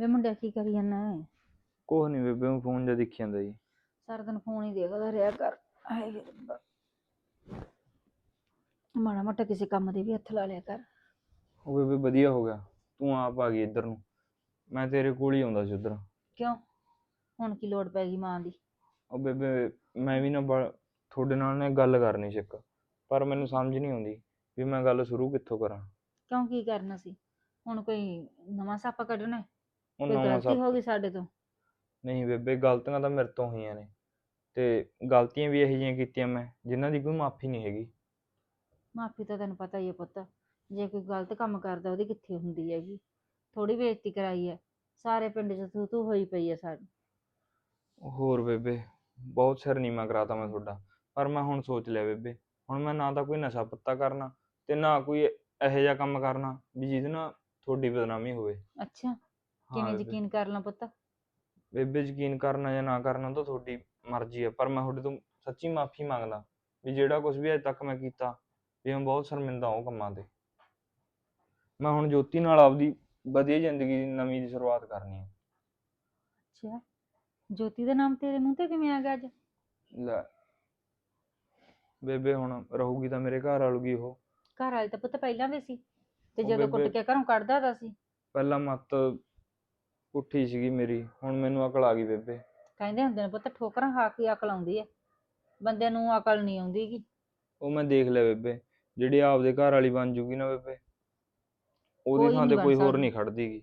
ਵੇ ਮੁੰਡਿਆ ਕੀ ਕਰੀ ਜਾਂਦਾ ਹੈ ਕੁਛ ਨਹੀਂ ਬੇਬੇ ਮੈਂ ਫੋਨ ਜਿਹਾ ਦੇਖੀ ਜਾਂਦਾ ਜੀ ਸਾਰਾ ਦਿਨ ਫੋਨ ਹੀ ਦੇਖਦਾ ਰਿਹਾ ਕਰ। ਆਏ ਵੇ ਰੱਬਾ। ਮਾੜਾ ਮੋਟਾ ਕਿਸੇ ਕੰਮ ਦੇ ਵੀ ਹੱਥ ਲਾ ਲਿਆ ਕਰ। ਉਹ ਬੇਬੇ ਵਧੀਆ ਹੋ ਗਿਆ। ਤੂੰ ਆਪ ਆ ਗਈ ਇੱਧਰ ਨੂੰ। ਮੈਂ ਤੇਰੇ ਕੋਲ ਹੀ ਆਉਂਦਾ ਸੀ ਉੱਧਰ। ਕਿਉਂ? ਹੁਣ ਕੀ ਲੋੜ ਪੈ ਗਈ ਮਾਂ ਦੀ? ਉਹ ਬੇਬੇ ਮੈਂ ਵੀ ਨਾ ਬੜ- ਤੁਹਾਡੇ ਨਾਲ ਨਾ ਗੱਲ ਕਰਨੀ ਸੀ ਇੱਕ। ਪਰ ਮੈਨੂੰ ਸਮਝ ਨਹੀਂ ਆਉਂਦੀ ਵੀ ਮੈਂ ਗੱਲ ਸ਼ੁਰੂ ਕਿੱਥੋਂ ਕਰਾਂ। ਕਿਉਂ ਕੀ ਕਰਨਾ ਸੀ? ਹੁਣ ਕੋਈ ਨਵਾਂ ਸੱਪ ਕੱਢਣਾ ਹੈ? ਉਹ ਕੋਈ ਨਵਾਂ ਗਲਤੀ ਸੱਪ ਹੋ ਗਈ ਸਾਡੇ ਤੋਂ? ਨਹੀਂ ਬੇਬੇ ਗਲਤੀਆਂ ਤਾਂ ਮੇਰੇ ਤੋਂ ਹੋਈਆਂ ਨੇ। ਤੇ ਗਲਤੀਆਂ ਵੀ ਇਹੋ ਜਿਹੀਆਂ ਕੀਤੀਆਂ ਮੈਂ ਜਿਨ੍ਹਾਂ ਦੀ ਕੋਈ ਮਾਫੀ ਨਹੀਂ ਹੈਗੀ। ਮਾਫੀ ਤਾਂ ਤੈਨੂੰ ਪਤਾ ਹੀ ਹੈ ਪੁੱਤ। ਜੇ ਕੋਈ ਗਲਤ ਕੰਮ ਕਰਦਾ ਉਹਦੀ ਕਿੱਥੇ ਹੁੰਦੀ ਹੈਗੀ? ਥੋੜੀ ਬੇਇੱਜ਼ਤੀ ਕਰਾਈ ਹੈ ਸਾਰੇ ਪਿੰਡ 'ਚ ਤੂੰ ਤੂੰ ਹੋਈ ਪਈ ਹੈ ਸਾਡੀ ਹੋਰ ਬੇਬੇ ਬਹੁਤ ਸਿਰ ਨੀਵਾਂ ਕਰਾਤਾ ਮੈਂ ਤੁਹਾਡਾ। ਪਰ ਮੈਂ ਹੁਣ ਸੋਚ ਲਿਆ ਬੇਬੇ ਹੁਣ ਮੈਂ ਨਾ ਤਾਂ ਕੋਈ ਨਸ਼ਾ ਪੱਤਾ ਕਰਨਾ ਤੇ ਨਾ ਕੋਈ ਇਹੋ ਜਿਹਾ ਕੰਮ ਕਰਨਾ ਵੀ ਜਿਹਦੇ ਨਾਲ ਤੁਹਾਡੀ ਬਦਨਾਮੀ ਹੋਵੇ। ਅੱਛਾ। ਕਿਵੇਂ। ਯਕੀਨ ਕਰ ਲਾਂ ਪੁੱਤ? ਬੇਬੇ ਯਕੀਨ ਕਰਨਾ ਜਾਂ ਨਾ ਕਰਨਾ ਤਾਂ ਤੁਹਾਡੀ ਮਰਜ਼ੀ ਹੈ ਪਰ ਮੈਂ ਤੁਹਾਡੇ ਤੋਂ ਸੱਚੀ ਮਾਫੀ ਮੰਗਦਾ ਵੀ ਜਿਹੜਾ ਕੁਝ ਵੀ ਅਜੇ ਤੱਕ ਮੈਂ ਕੀਤਾ ਵੀ ਮੈਂ ਬਹੁਤ ਸ਼ਰਮਿੰਦਾ ਹਾਂ ਉਹ ਕੰਮਾਂ ਤੇ। ਮੈਂ ਹੁਣ ਜੋਤੀ ਨਾਲ ਆਪਦੀ ਵਧੀਆ ਜ਼ਿੰਦਗੀ ਦੀ ਨਵੀਂ ਦੀ ਸ਼ੁਰੂਆਤ ਕਰਨੀ ਹੈ ਅੱਛਾ ਜੋਤੀ ਦਾ ਨਾਮ ਤੇਰੇ ਮੂੰਹ ਤੇ ਕਿਵੇਂ ਆ ਗਿਆ ਅੱਜ? ਲੈ ਬੇਬੇ ਹੁਣ ਰਹੂਗੀ ਤਾਂ ਮੇਰੇ ਘਰ ਆਲੂਗੀ ਉਹ। ਘਰ ਵਾਲੇ ਤਾਂ ਪੁੱਤ ਪਹਿਲਾਂ ਵੀ ਸੀ ਤੇ ਉਹ ਜਦੋਂ ਕੁੱਟ ਬੇਬੇ- ਕੇ ਘਰੋਂ ਕੱਢਦਾ ਤਾਂ ਸੀ। ਪਹਿਲਾਂ ਮੱਤ ਉੱਠੀ ਸੀਗੀ ਮੇਰੀ ਹੁਣ ਮੈਨੂੰ ਅਕਲ ਆ ਗਈ ਬੇਬੇ। ਕਹਿੰਦੇ ਹੁੰਦੇ ਨੇ ਪੁੱਤ ਠੋਕਰਾਂ ਖਾ ਕੇ ਅਕਲ ਆਉਂਦੀ ਹੈ ਬੰਦੇ ਨੂੰ ਅਕਲ ਨਹੀਂ ਆਉਂਦੀ ਗੀ। ਉਹ ਮੈਂ ਦੇਖ ਲਿਆ ਬੇਬੇ ਜਿਹੜੀ ਆਪਦੇ ਘਰ ਵਾਲੀ ਬਣ ਜੂਗੀ ਨਾ ਬੇਬੇ ਉਹਦੀ ਕੋਈ ਥਾਂ ਨੀ ਤੇ ਬਣ ਕੋਈ ਹੋਰ ਸਕਦੀ। ਨਹੀਂ ਖੜਦੀਗੀ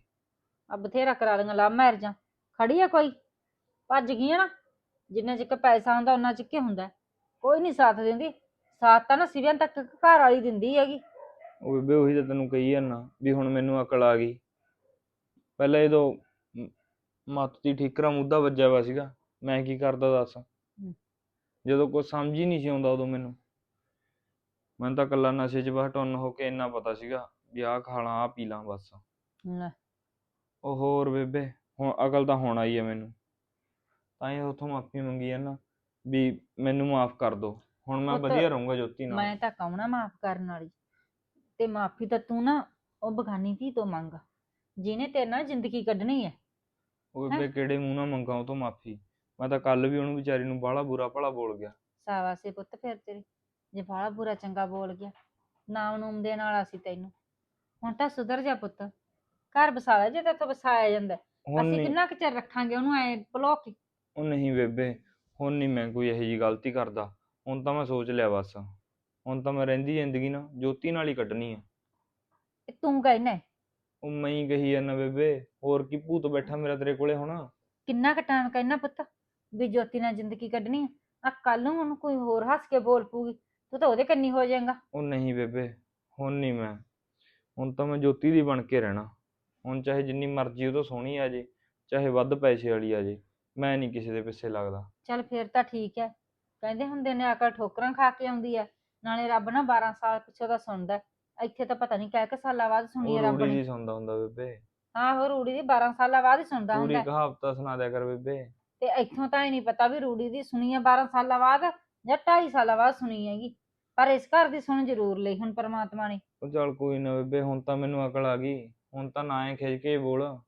ਆ ਬਥੇਰਾ ਕਰਾ ਲਈਆਂ ਲਵ ਮੈਰਿਜਾਂ ਖੜੀ ਆ ਕੋਈ? ਭੱਜ ਗਈ ਆ ਨਾ? ਜਿੰਨੇ ਚਿਰ ਪੈਸਾ ਹੁੰਦਾ ਉਹਨਾਂ ਚਿਰ ਕੀ ਹੁੰਦਾ। ਹੈ। ਕੋਈ ਨਹੀਂ ਸਾਥ ਦਿੰਦੀ। ਸਾਥ ਤਾਂ ਨਾ ਸਿਵਿਆਂ ਤੱਕ ਘਰ ਵਾਲੀ ਦਿੰਦੀ ਹੈਗੀ। ਉਹ ਬੇਬੇ ਉਹੀ ਤਾਂ ਤੈਨੂੰ ਕਹੀ ਜਾਂਦਾ ਵੀ ਹੁਣ ਮੈਨੂੰ ਅਕਲ ਆ ਗਈ। ਪਹਿਲਾਂ ਜਦੋਂ ਮੱਤ ਦੀ ਠੀਕਰਾ ਮੁੱਦਾ ਵੱਜਿਆ ਵਾ ਸੀਗਾ। ਮੈਂ ਕੀ ਕਰਦਾ ਦੱਸ? ਜਦੋਂ ਕੁਝ ਸਮਝ ਹੀ ਨਹੀਂ ਸੀ ਆਉਂਦਾ ਉਦੋਂ ਮੈਨੂੰ। ਮੈਨੂੰ ਤਾਂ ਇਕੱਲਾ ਨਸ਼ੇ 'ਚ ਬਸ ਟੁੰਨ ਹੋ ਕੇ ਇੰਨਾ ਪਤਾ ਸੀਗਾ ਵੀ ਆਹ ਖਾ ਲਾਂ ਆਹ ਪੀ ਲਾਂ ਬਸ। ਲੈ, ਉਹ ਹੋਰ ਬੇਬੇ ਹੁਣ ਅਕਲ ਤਾਂ ਹੁਣ ਆਈ ਹੈ ਮੈਨੂੰ। ਤਾਂ ਹੀ ਉੱਥੋਂ ਮਾਫੀ ਮੰਗੀ ਹੈ ਨਾ ਵੀ ਮੈਨੂੰ ਮਾਫ ਕਰ ਦਿਓ ਹੁਣ ਮੈਂ ਵਧੀਆ ਰਹੂੰਗਾ ਜੋਤੀ ਨਾਲ। ਮੈਂ ਤਾਂ ਕਹਣਾ ਮਾਫ ਕਰਨ ਵਾਲੀ। ਤੇ ਮਾਫੀ ਤਾਂ ਤੂੰ ਨਾ ਉਹ ਬਗਾਨੀ ਧੀ ਤੋਂ ਮੰਗ। ਜਿਹਨੇ ਤੇਰੇ ਨਾਲ ਜ਼ਿੰਦਗੀ ਕੱਢਣੀ ਹੈ ਉਹ ਬੇਬੇ ਕਿਹੜੇ ਮੂੰਹ ਨਾਲ ਮੰਗਾ ਉਹ ਤੋਂ ਮਾਫੀ। ਮੈਂ ਤਾਂ ਕੱਲ ਵੀ ਉਹਨੂੰ ਵਿਚਾਰੀ ਨੂੰ ਬਾਹਲਾ ਬੁਰਾ ਭਲਾ ਬੋਲ ਗਿਆ। ਸਾਵਾਸੇ ਪੁੱਤ ਫਿਰ ਤੇਰੇ। ਜੇ ਬਾਹਲਾ ਬੁਰਾ ਚੰਗਾ ਬੋਲ ਗਿਆ ਨਾਮ ਨੂਮ ਦੇਣ ਵਾਲਾ ਸੀ ਤੈਨੂੰ। ਹੁਣ ਤਾਂ ਸੁਧਰ ਜਾ ਪੁੱਤ। ਘਰ ਬਸਾ ਲੈ ਜੇ ਤੇਥੋਂ ਵਸਾਇਆ ਜਾਂਦਾ। ਹੁਣ ਅਸੀਂ ਨਹੀਂ। ਕਿੰਨਾ ਕੁ ਚਿਰ ਰੱਖਾਂਗੇ ਉਹਨੂੰ ਐ ਭੁਲੋ ਕੇ ਉਹ ਨਹੀਂ ਬੇਬੇ ਹੁਣ ਨਹੀਂ ਮੈਂ ਕੋਈ ਇਹੋ ਜਿਹੀ ਗਲਤੀ ਕਰਦਾ। ਹੁਣ ਤਾਂ ਮੈਂ ਸੋਚ ਲਿਆ ਬਸ। ਹੁਣ ਤਾਂ ਮੈਂ ਰਹਿੰਦੀ ਜ਼ਿੰਦਗੀ ਨਾ ਜੋਤੀ ਨਾਲ ਹੀ ਕੱਢਣੀ ਆ। ਤੇ ਤੂੰ ਕਹਿਣਾ ਹੈ, ਉਹ ਮੈਂ ਹੀ ਕਹੀ ਜਾਂਦਾ ਬੇਬੇ ਹੋਰ ਕੀ ਭੂਤ ਬੈਠਾ ਮੇਰਾ ਤੇਰੇ ਕੋਲੇ ਹੁਣ। ਕਿੰਨਾ ਕੁ ਟਾਈਮ ਕਹਿਣਾ ਪੁੱਤ ਵੀ ਜੋਤੀ ਨਾਲ ਜ਼ਿੰਦਗੀ ਕੱਢਣੀ ਆ। ਕੱਲ ਨੂੰ ਉਹਨੂੰ ਕੋਈ ਹੋਰ ਹੱਸ ਕੇ ਬੋਲ ਪੂਗੀ ਤੂੰ ਤਾਂ ਉਹਦੇ ਕੰਨੀ ਹੋ ਜਾਏਗਾ। ਉਹ ਨਹੀਂ ਬੇਬੇ ਹੁਣ ਨਹੀਂ ਮੈਂ। ਹੁਣ ਤਾਂ ਮੈਂ ਜੋਤੀ ਦੀ ਬਣ ਕੇ ਰਹਿਣਾ। ਹੁਣ ਚਾਹੇ ਜਿੰਨੀ ਮਰਜ਼ੀ ਉਹ ਤੋਂ ਸੋਹਣੀ ਆ ਜੇ ਚਾਹੇ ਵੱਧ ਪੈਸੇ ਵਾਲੀ ਆ ਜੇ ਮੈਂ ਨਹੀਂ ਕਿਸੇ ਦੇ ਪਿੱਛੇ ਲੱਗਦਾ। ਚੱਲ ਫਿਰ ਤਾਂ ਠੀਕ ਹੈ ਕਹਿੰਦੇ ਹੁੰਦੇ ਨੇ ਅਕਲ ਠੋਕਰਾਂ ਖਾ ਕੇ ਆਉਂਦੀ ਹੈ ਨਾਲੇ ਰੱਬ ਨਾ 12 ਸਾਲ ਪਿੱਛੋਂ ਦਾ ਸੁਣਦਾ ਹੈ। ਇੱਥੇ ਤਾਂ ਪਤਾ ਨਹੀਂ ਕਿਹ ਕੁ ਸਾਲਾਂ ਬਾਅਦ ਸੁਣੀ ਉਹ ਹੈ ਰੱਬ ਰੂੜੀ ਨੇ। ਜੀ ਸੁਣਦਾ ਹੁੰਦਾ ਬੇਬੇ। ਆਹੋ ਰੂੜੀ ਦੀ 12 ਸਾਲਾਂ ਬਾਅਦ ਹੀ ਸੁਣਦਾ ਹੁੰਦਾ। ਹੈ। ਕਹਾਵਤਾਂ ਸੁਣਾ ਦਿਆ ਕਰ ਬੇਬੇ। ਤੇ ਇੱਥੋਂ ਤਾਂ ਹੀ ਨਹੀਂ ਪਤਾ ਵੀ ਰੂੜੀ ਦੀ ਸੁਣੀ ਹੈ 12 ਸਾਲਾਂ ਬਾਅਦ ਜਾਂ 2.5 ਸਾਲਾਂ ਬਾਅਦ ਸੁਣੀ ਹੈਗੀ। ਪਰ ਇਸ ਘਰ ਦੀ ਸੁਣ ਜ਼ਰੂਰ ਲਈ ਹੁਣ ਪਰਮਾਤਮਾ ਨੇ। ਉਹ ਚੱਲ ਕੋਈ ਨਾ ਬੇਬੇ ਹੁਣ ਤਾਂ ਮੈਨੂੰ ਅਕਲ ਆ ਗਈ। ਹੁਣ ਤਾਂ ਨਾ ਹੀ ਖਿੱਚ ਕੇ ਬੋਲ।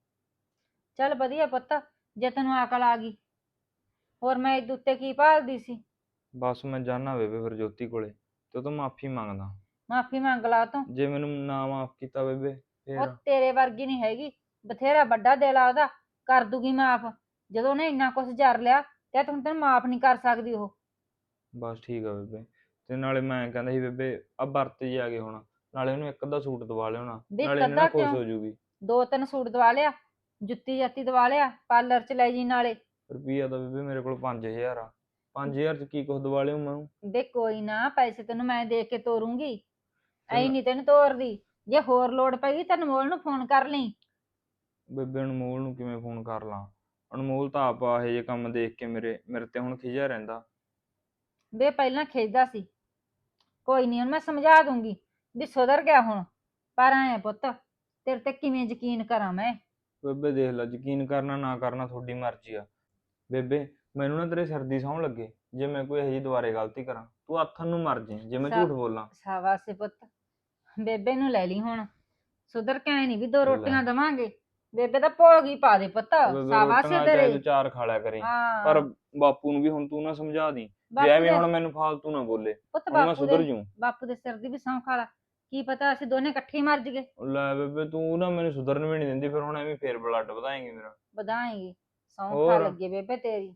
ਚੱਲ ਵਧੀਆ ਪੁੱਤ ਜੇ ਤੈਨੂੰ ਅਕਲ ਆ ਗਈ। ਹੋਰ ਮੈਂ ਇਹਦੇ ਉੱਤੇ ਕੀ ਭਾਲਦੀ ਸੀ? ਬਸ ਮੈਂ ਜਾਣਾ ਬੇਬੇ ਫਿਰ ਜੋਤੀ ਕੋਲੇ ਤੇ ਉਹ ਤੋਂ ਮਾਫੀ ਮੰਗਦਾ। ਮਾਫੀ ਮੰਗ ਲਾ ਤੂੰ। ਜੇ ਮੈਨੂੰ ਨਾ ਮਾਫ ਕੀਤਾ ਬੇਬੇ ਉਹ ਫੇਰ ਤੇਰੇ ਵਰਗੀ ਨਹੀਂ ਹੈਗੀ ਬਥੇਰਾ ਵੱਡਾ ਦਿਲ ਆ ਉਹਦਾ ਕਰ ਦੂਗੀ ਮਾਫ। ਜਦੋਂ ਉਹਨੇ ਇੰਨਾ ਕੁਝ ਜਰ ਲਿਆ ਤੇ ਤੂੰ ਤੈਨੂੰ ਮਾਫ ਨਹੀਂ ਕਰ ਸਕਦੀ ਉਹ। ਬਸ ਠੀਕ ਆ ਬੇਬੇ। ਤੇ ਨਾਲੇ ਮੈਂ ਕਹਿੰਦਾ ਸੀ ਬੇਬੇ ਆ ਵਰਤ ਜੀ ਆ ਗਏ ਹੁਣ ਨਾਲੇ ਉਹਨੂੰ ਇੱਕ ਅੱਧਾ ਸੂਟ ਦਵਾ ਲਿਆਉਣਾ ਵੀ ਨਾਲੇ ਇਹਨੇ ਖੁਸ਼ ਕਿਉਂ? ਹੋ ਜੂਗੀ। ਦੋ ਤਿੰਨ ਸੂਟ ਦਵਾ ਲਿਆ ਜੁੱਤੀ ਜਾਤੀ ਦਵਾ ਲਿਆ ਪਾਰਲਰ ਚ ਲੈ ਜੀ ਨਾਲੇ। ਰੁਪਈਆ ਤਾਂ ਬੇਬੇ ਮੇਰੇ ਕੋਲ 5000 ਆ। 5000 ਚ ਕੀ ਕੁਝ ਦਵਾ ਲਿਓ ਮੈਂ ਵੇ ਕੋਈ ਨਾ ਪੈਸੇ ਤੈਨੂੰ ਮੈਂ ਦੇ ਕੇ ਤੋਰੂੰਗੀ। ਐ। ਨਹੀਂ ਤੈਨੂੰ ਤੋਰਦੀ। ਜੇ ਹੋਰ ਲੋੜ ਪਈ ਤਾਂ ਅਨਮੋਲ ਨੂੰ ਫੋਨ ਕਰ ਲਈ। ਬੇਬੇ ਅਨਮੋਲ ਨੂੰ ਕਿਵੇਂ ਫੋਨ ਕਰ ਲਾਂ? ਅਨਮੋਲ ਤਾਂ ਆਪ ਆਹੇ ਜੇ ਕੰਮ ਦੇਖ ਕੇ ਮੇਰੇ ਮੇਰੇ ਤੇ ਹੁਣ ਖਿਜਿਆ ਰਹਿੰਦਾ। ਵੇ ਪਹਿਲਾਂ ਖੇਜਦਾ ਸੀ। ਕੋਈ ਨਹੀਂ ਹੁਣ ਮੈਂ ਸਮਝਾ ਦੂੰਗੀ ਵੀ ਸੁਧਰ ਗਿਆ ਹੁਣ। ਪਰ ਐ ਪੁੱਤ ਤੇਰੇ ਤੇ ਕਿਵੇਂ ਯਕੀਨ ਕਰਾਂ ਮੈਂ? ਬੇਬੇ ਦੇਖ ਲੈ ਯਕੀਨ ਕਰਨਾ ਨਾ ਕਰਨਾ ਤੁਹਾਡੀ ਮਰਜ਼ੀ ਆ। ਬੇਬੇ ਮੈਨੂੰ ਨਾ ਤੇਰੇ ਸਿਰ ਦੀ ਲੱਗੇ। ਜੇ ਮੈਂ ਕੋਈ ਇਹੋ ਜਿਹੀ ਦੁਬਾਰੇ ਗਲਤੀ ਕਰਾਂ ਤੂੰ ਆਥਣ ਨੂੰ ਮਰ ਜੇ ਜੇ ਮੈਂ ਸਾ- ਝੂਠ ਬੋਲਾਂ। ਸ਼ਾਬਾਸ਼ ਏ ਪੁੱਤ। ਬੇਬੇ ਨੂੰ ਲੈ ਲਈ ਹੁਣ। ਸੁਧਰ ਕੇ ਆਏ ਨਹੀਂ ਵੀ ਦੋ ਲੈ। ਰੋਟੀਆਂ ਦਵਾਂਗੇ। ਬੇਬੇ ਤਾਂ ਭੋਗ ਹੀ ਪਾ ਦੇ ਪੁੱਤ। ਸਾਬਾਸ਼ ਰੋਟੀਆਂ ਤੇਰੇ। ਚਾਰ ਖਾ ਲਿਆ ਕਰੀ। ਹਾਂ। ਪਰ ਬਾਪੂ ਨੂੰ ਵੀ ਹੁਣ ਤੂੰ ਨਾ ਸਮਝਾ ਦੀ। ਵੀ ਬਾਪੂ ਐਵੇਂ ਦੇ- ਹੁਣ ਮੈਨੂੰ ਫਾਲਤੂ ਨਾ ਬੋਲੇ। ਪੁੱਤ ਹੁਣ ਮੈਂ ਬਾਪੂ ਸੁਧਰ ਦੇ ਜੂ ਬਾਪੂ ਦੇ ਸਿਰ ਦੀ ਵੀ ਸੌਂ ਖਾ ਲਾ। ਕੀ ਪਤਾ ਅਸੀਂ ਦੋਨੇ ਇਕੱਠੇ ਹੀ ਮਰ ਜਗੇ ਲੈ ਬੇਬੇ ਤੂੰ ਨਾ ਮੈਨੂੰ ਸੁਧਰਨ ਵੀ ਨਹੀਂ ਦਿੰਦੀ ਫਿਰ ਹੁਣ ਐਵੇਂ ਫੇਰ ਬਲੱਡ ਵਧਾਏਂਗੀ ਮੇਰਾ। ਵਧਾਏਗੀ। ਸੌਂ ਖਾ ਹੋਰ? ਲੱਗੇ ਬੇਬੇ ਤੇਰੀ।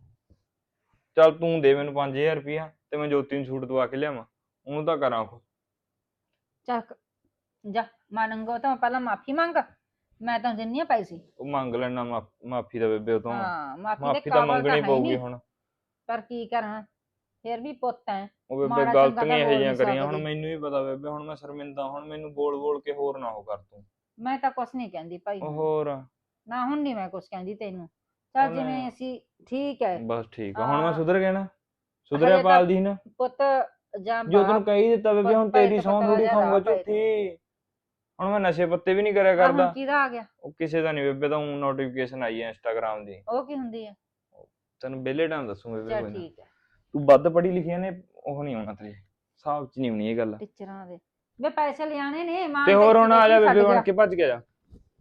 ਚੱਲ ਤੂੰ ਦੇ ਮੈਨੂੰ 5000 ਰੁਪਇਆ ਤੇ ਮੈਂ ਜੋਤੀ ਨੂੰ ਸੂਟ ਦਵਾ ਕੇ ਲਿਆਵਾਂ। ਉਹਨੂੰ ਤਾਂ ਕਰਾਂ ਉਹ। ਚੱਲ ਕ- ਜਾ ਮੰਗੋ ਤਾਂ ਪਹਿਲਾਂ ਮਾਫੀ ਮੰਗ। ਮੈਂ ਤਾਂ ਦਿੰਨੀ ਆ ਪੈਸੇ। ਉਹ ਮੰਗ ਲੈਣਾ ਮਾਫੀ ਦਾ ਬੇਬੇ ਉਹ ਤੋਂ। ਹਾਂ ਮਾਫੀ ਦੇ ਤਾਂ ਕਾਬਲ ਮੰਗਣੀ ਹੈ ਪਊਗੀ ਨਹੀਂ। ਹੁਣ। ਪਰ ਕੀ ਕਰਾਂ? ਫਿਰ ਵੀ ਪੁੱਤ ਹੈ ਉਹ ਬੇਬੇ ਮਾੜਾ ਗਲਤ ਚੰਗਾ ਨਹੀਂ ਇਹ ਬੋਲ ਜਿਹੀਆਂ ਨਹੀਂ ਕਰੀਆਂ। ਹੁਣ ਸਕਦੀ। ਮੈਨੂੰ ਵੀ ਪਤਾ ਬੇਬੇ ਹੁਣ ਮੈਂ ਸ਼ਰਮਿੰਦਾ ਹੁਣ ਮੈਨੂੰ ਬੋਲ ਬੋਲ ਕੇ ਹੋਰ ਨਾ ਹੋ ਕਰ ਤੂੰ। ਮੈਂ ਤਾਂ ਕੁਛ ਨਹੀਂ ਕਹਿੰਦੀ ਭਾਈ ਉਹ ਹੋਰ। ਨਾ ਹੁਣ ਨਹੀਂ ਮੈਂ ਕੁਛ ਕਹਿੰਦੀ ਤੈਨੂੰ। ਚੱਲ ਉਹਨੇ- ਜਿਵੇਂ ਅਸੀਂ ਠੀਕ ਹੈ ਬਸ ਠੀਕ ਆ। ਹੁਣ ਮੈਂ ਹਾਂ। ਸੁਧਰ ਗਿਆ ਨਾ? ਸੁਧਰਿਆ ਤਾਂ- ਪਾਲਦੀ ਨਾ? ਪੁੱਤ ਜਾਂ ਜੋ ਬਾਪ- ਤੈਨੂੰ ਕਹੀ ਦਿੱਤਾ ਬੇਬੇ ਪਰ ਹੁਣ ਤੇਰੀ ਤਾਂ ਸੌਂ ਪਤਾ ਥੋੜੀ ਲੱਗਾ ਖਾਊਂਗਾ ਝੂਠੀ ਹੁਣ ਮੈਂ ਨਸ਼ੇ ਪੱਤੇ ਵੀ ਨਹੀਂ ਕਰਿਆ ਆਹ ਹੁਣ ਕਰਦਾ। ਕਿਹਦਾ ਆ ਗਿਆ? ਉਹ ਕਿਸੇ ਦਾ ਨਹੀਂ ਬੇਬੇ ਤਾਂ ਉਹ ਨੋਟੀਫਿਕੇਸ਼ਨ ਆਈ ਹੈ ਇੰਸਟਾਗ੍ਰam ਦੀ। ਉਹ ਕੀ ਹੁੰਦੀ ਹੈ ਤੈਨੂੰ ਬੇਲੇ ਟਾਈਮ ਦੱਸੂ ਬੇਬੇ ਚੱਲ ਕੋਈ ਨਾ। ਠੀਕ ਹੈ ਤੂੰ ਵੱਧ ਪੜ੍ਹੀ ਲਿਖੀਆਂ ਨੇ ਉਹ ਨਹੀਂ ਹੋਣਾ ਤੇਰੇ। ਹਿਸਾਬ ਚ ਨਹੀਂ ਹੋਣੀ ਇਹ ਗੱਲ। ਟੀਚਰਾਂ ਦੇ। ਵੇ ਪੈਸੇ ਲਿਆਣੇ ਨੇ ਮਾਂ ਤੇ ਹੋਰ ਹੁਣ ਆ ਜਾ ਬੇਬੇ ਬਣ। ਕੇ ਭੱਜ ਕੇ ਜਾ।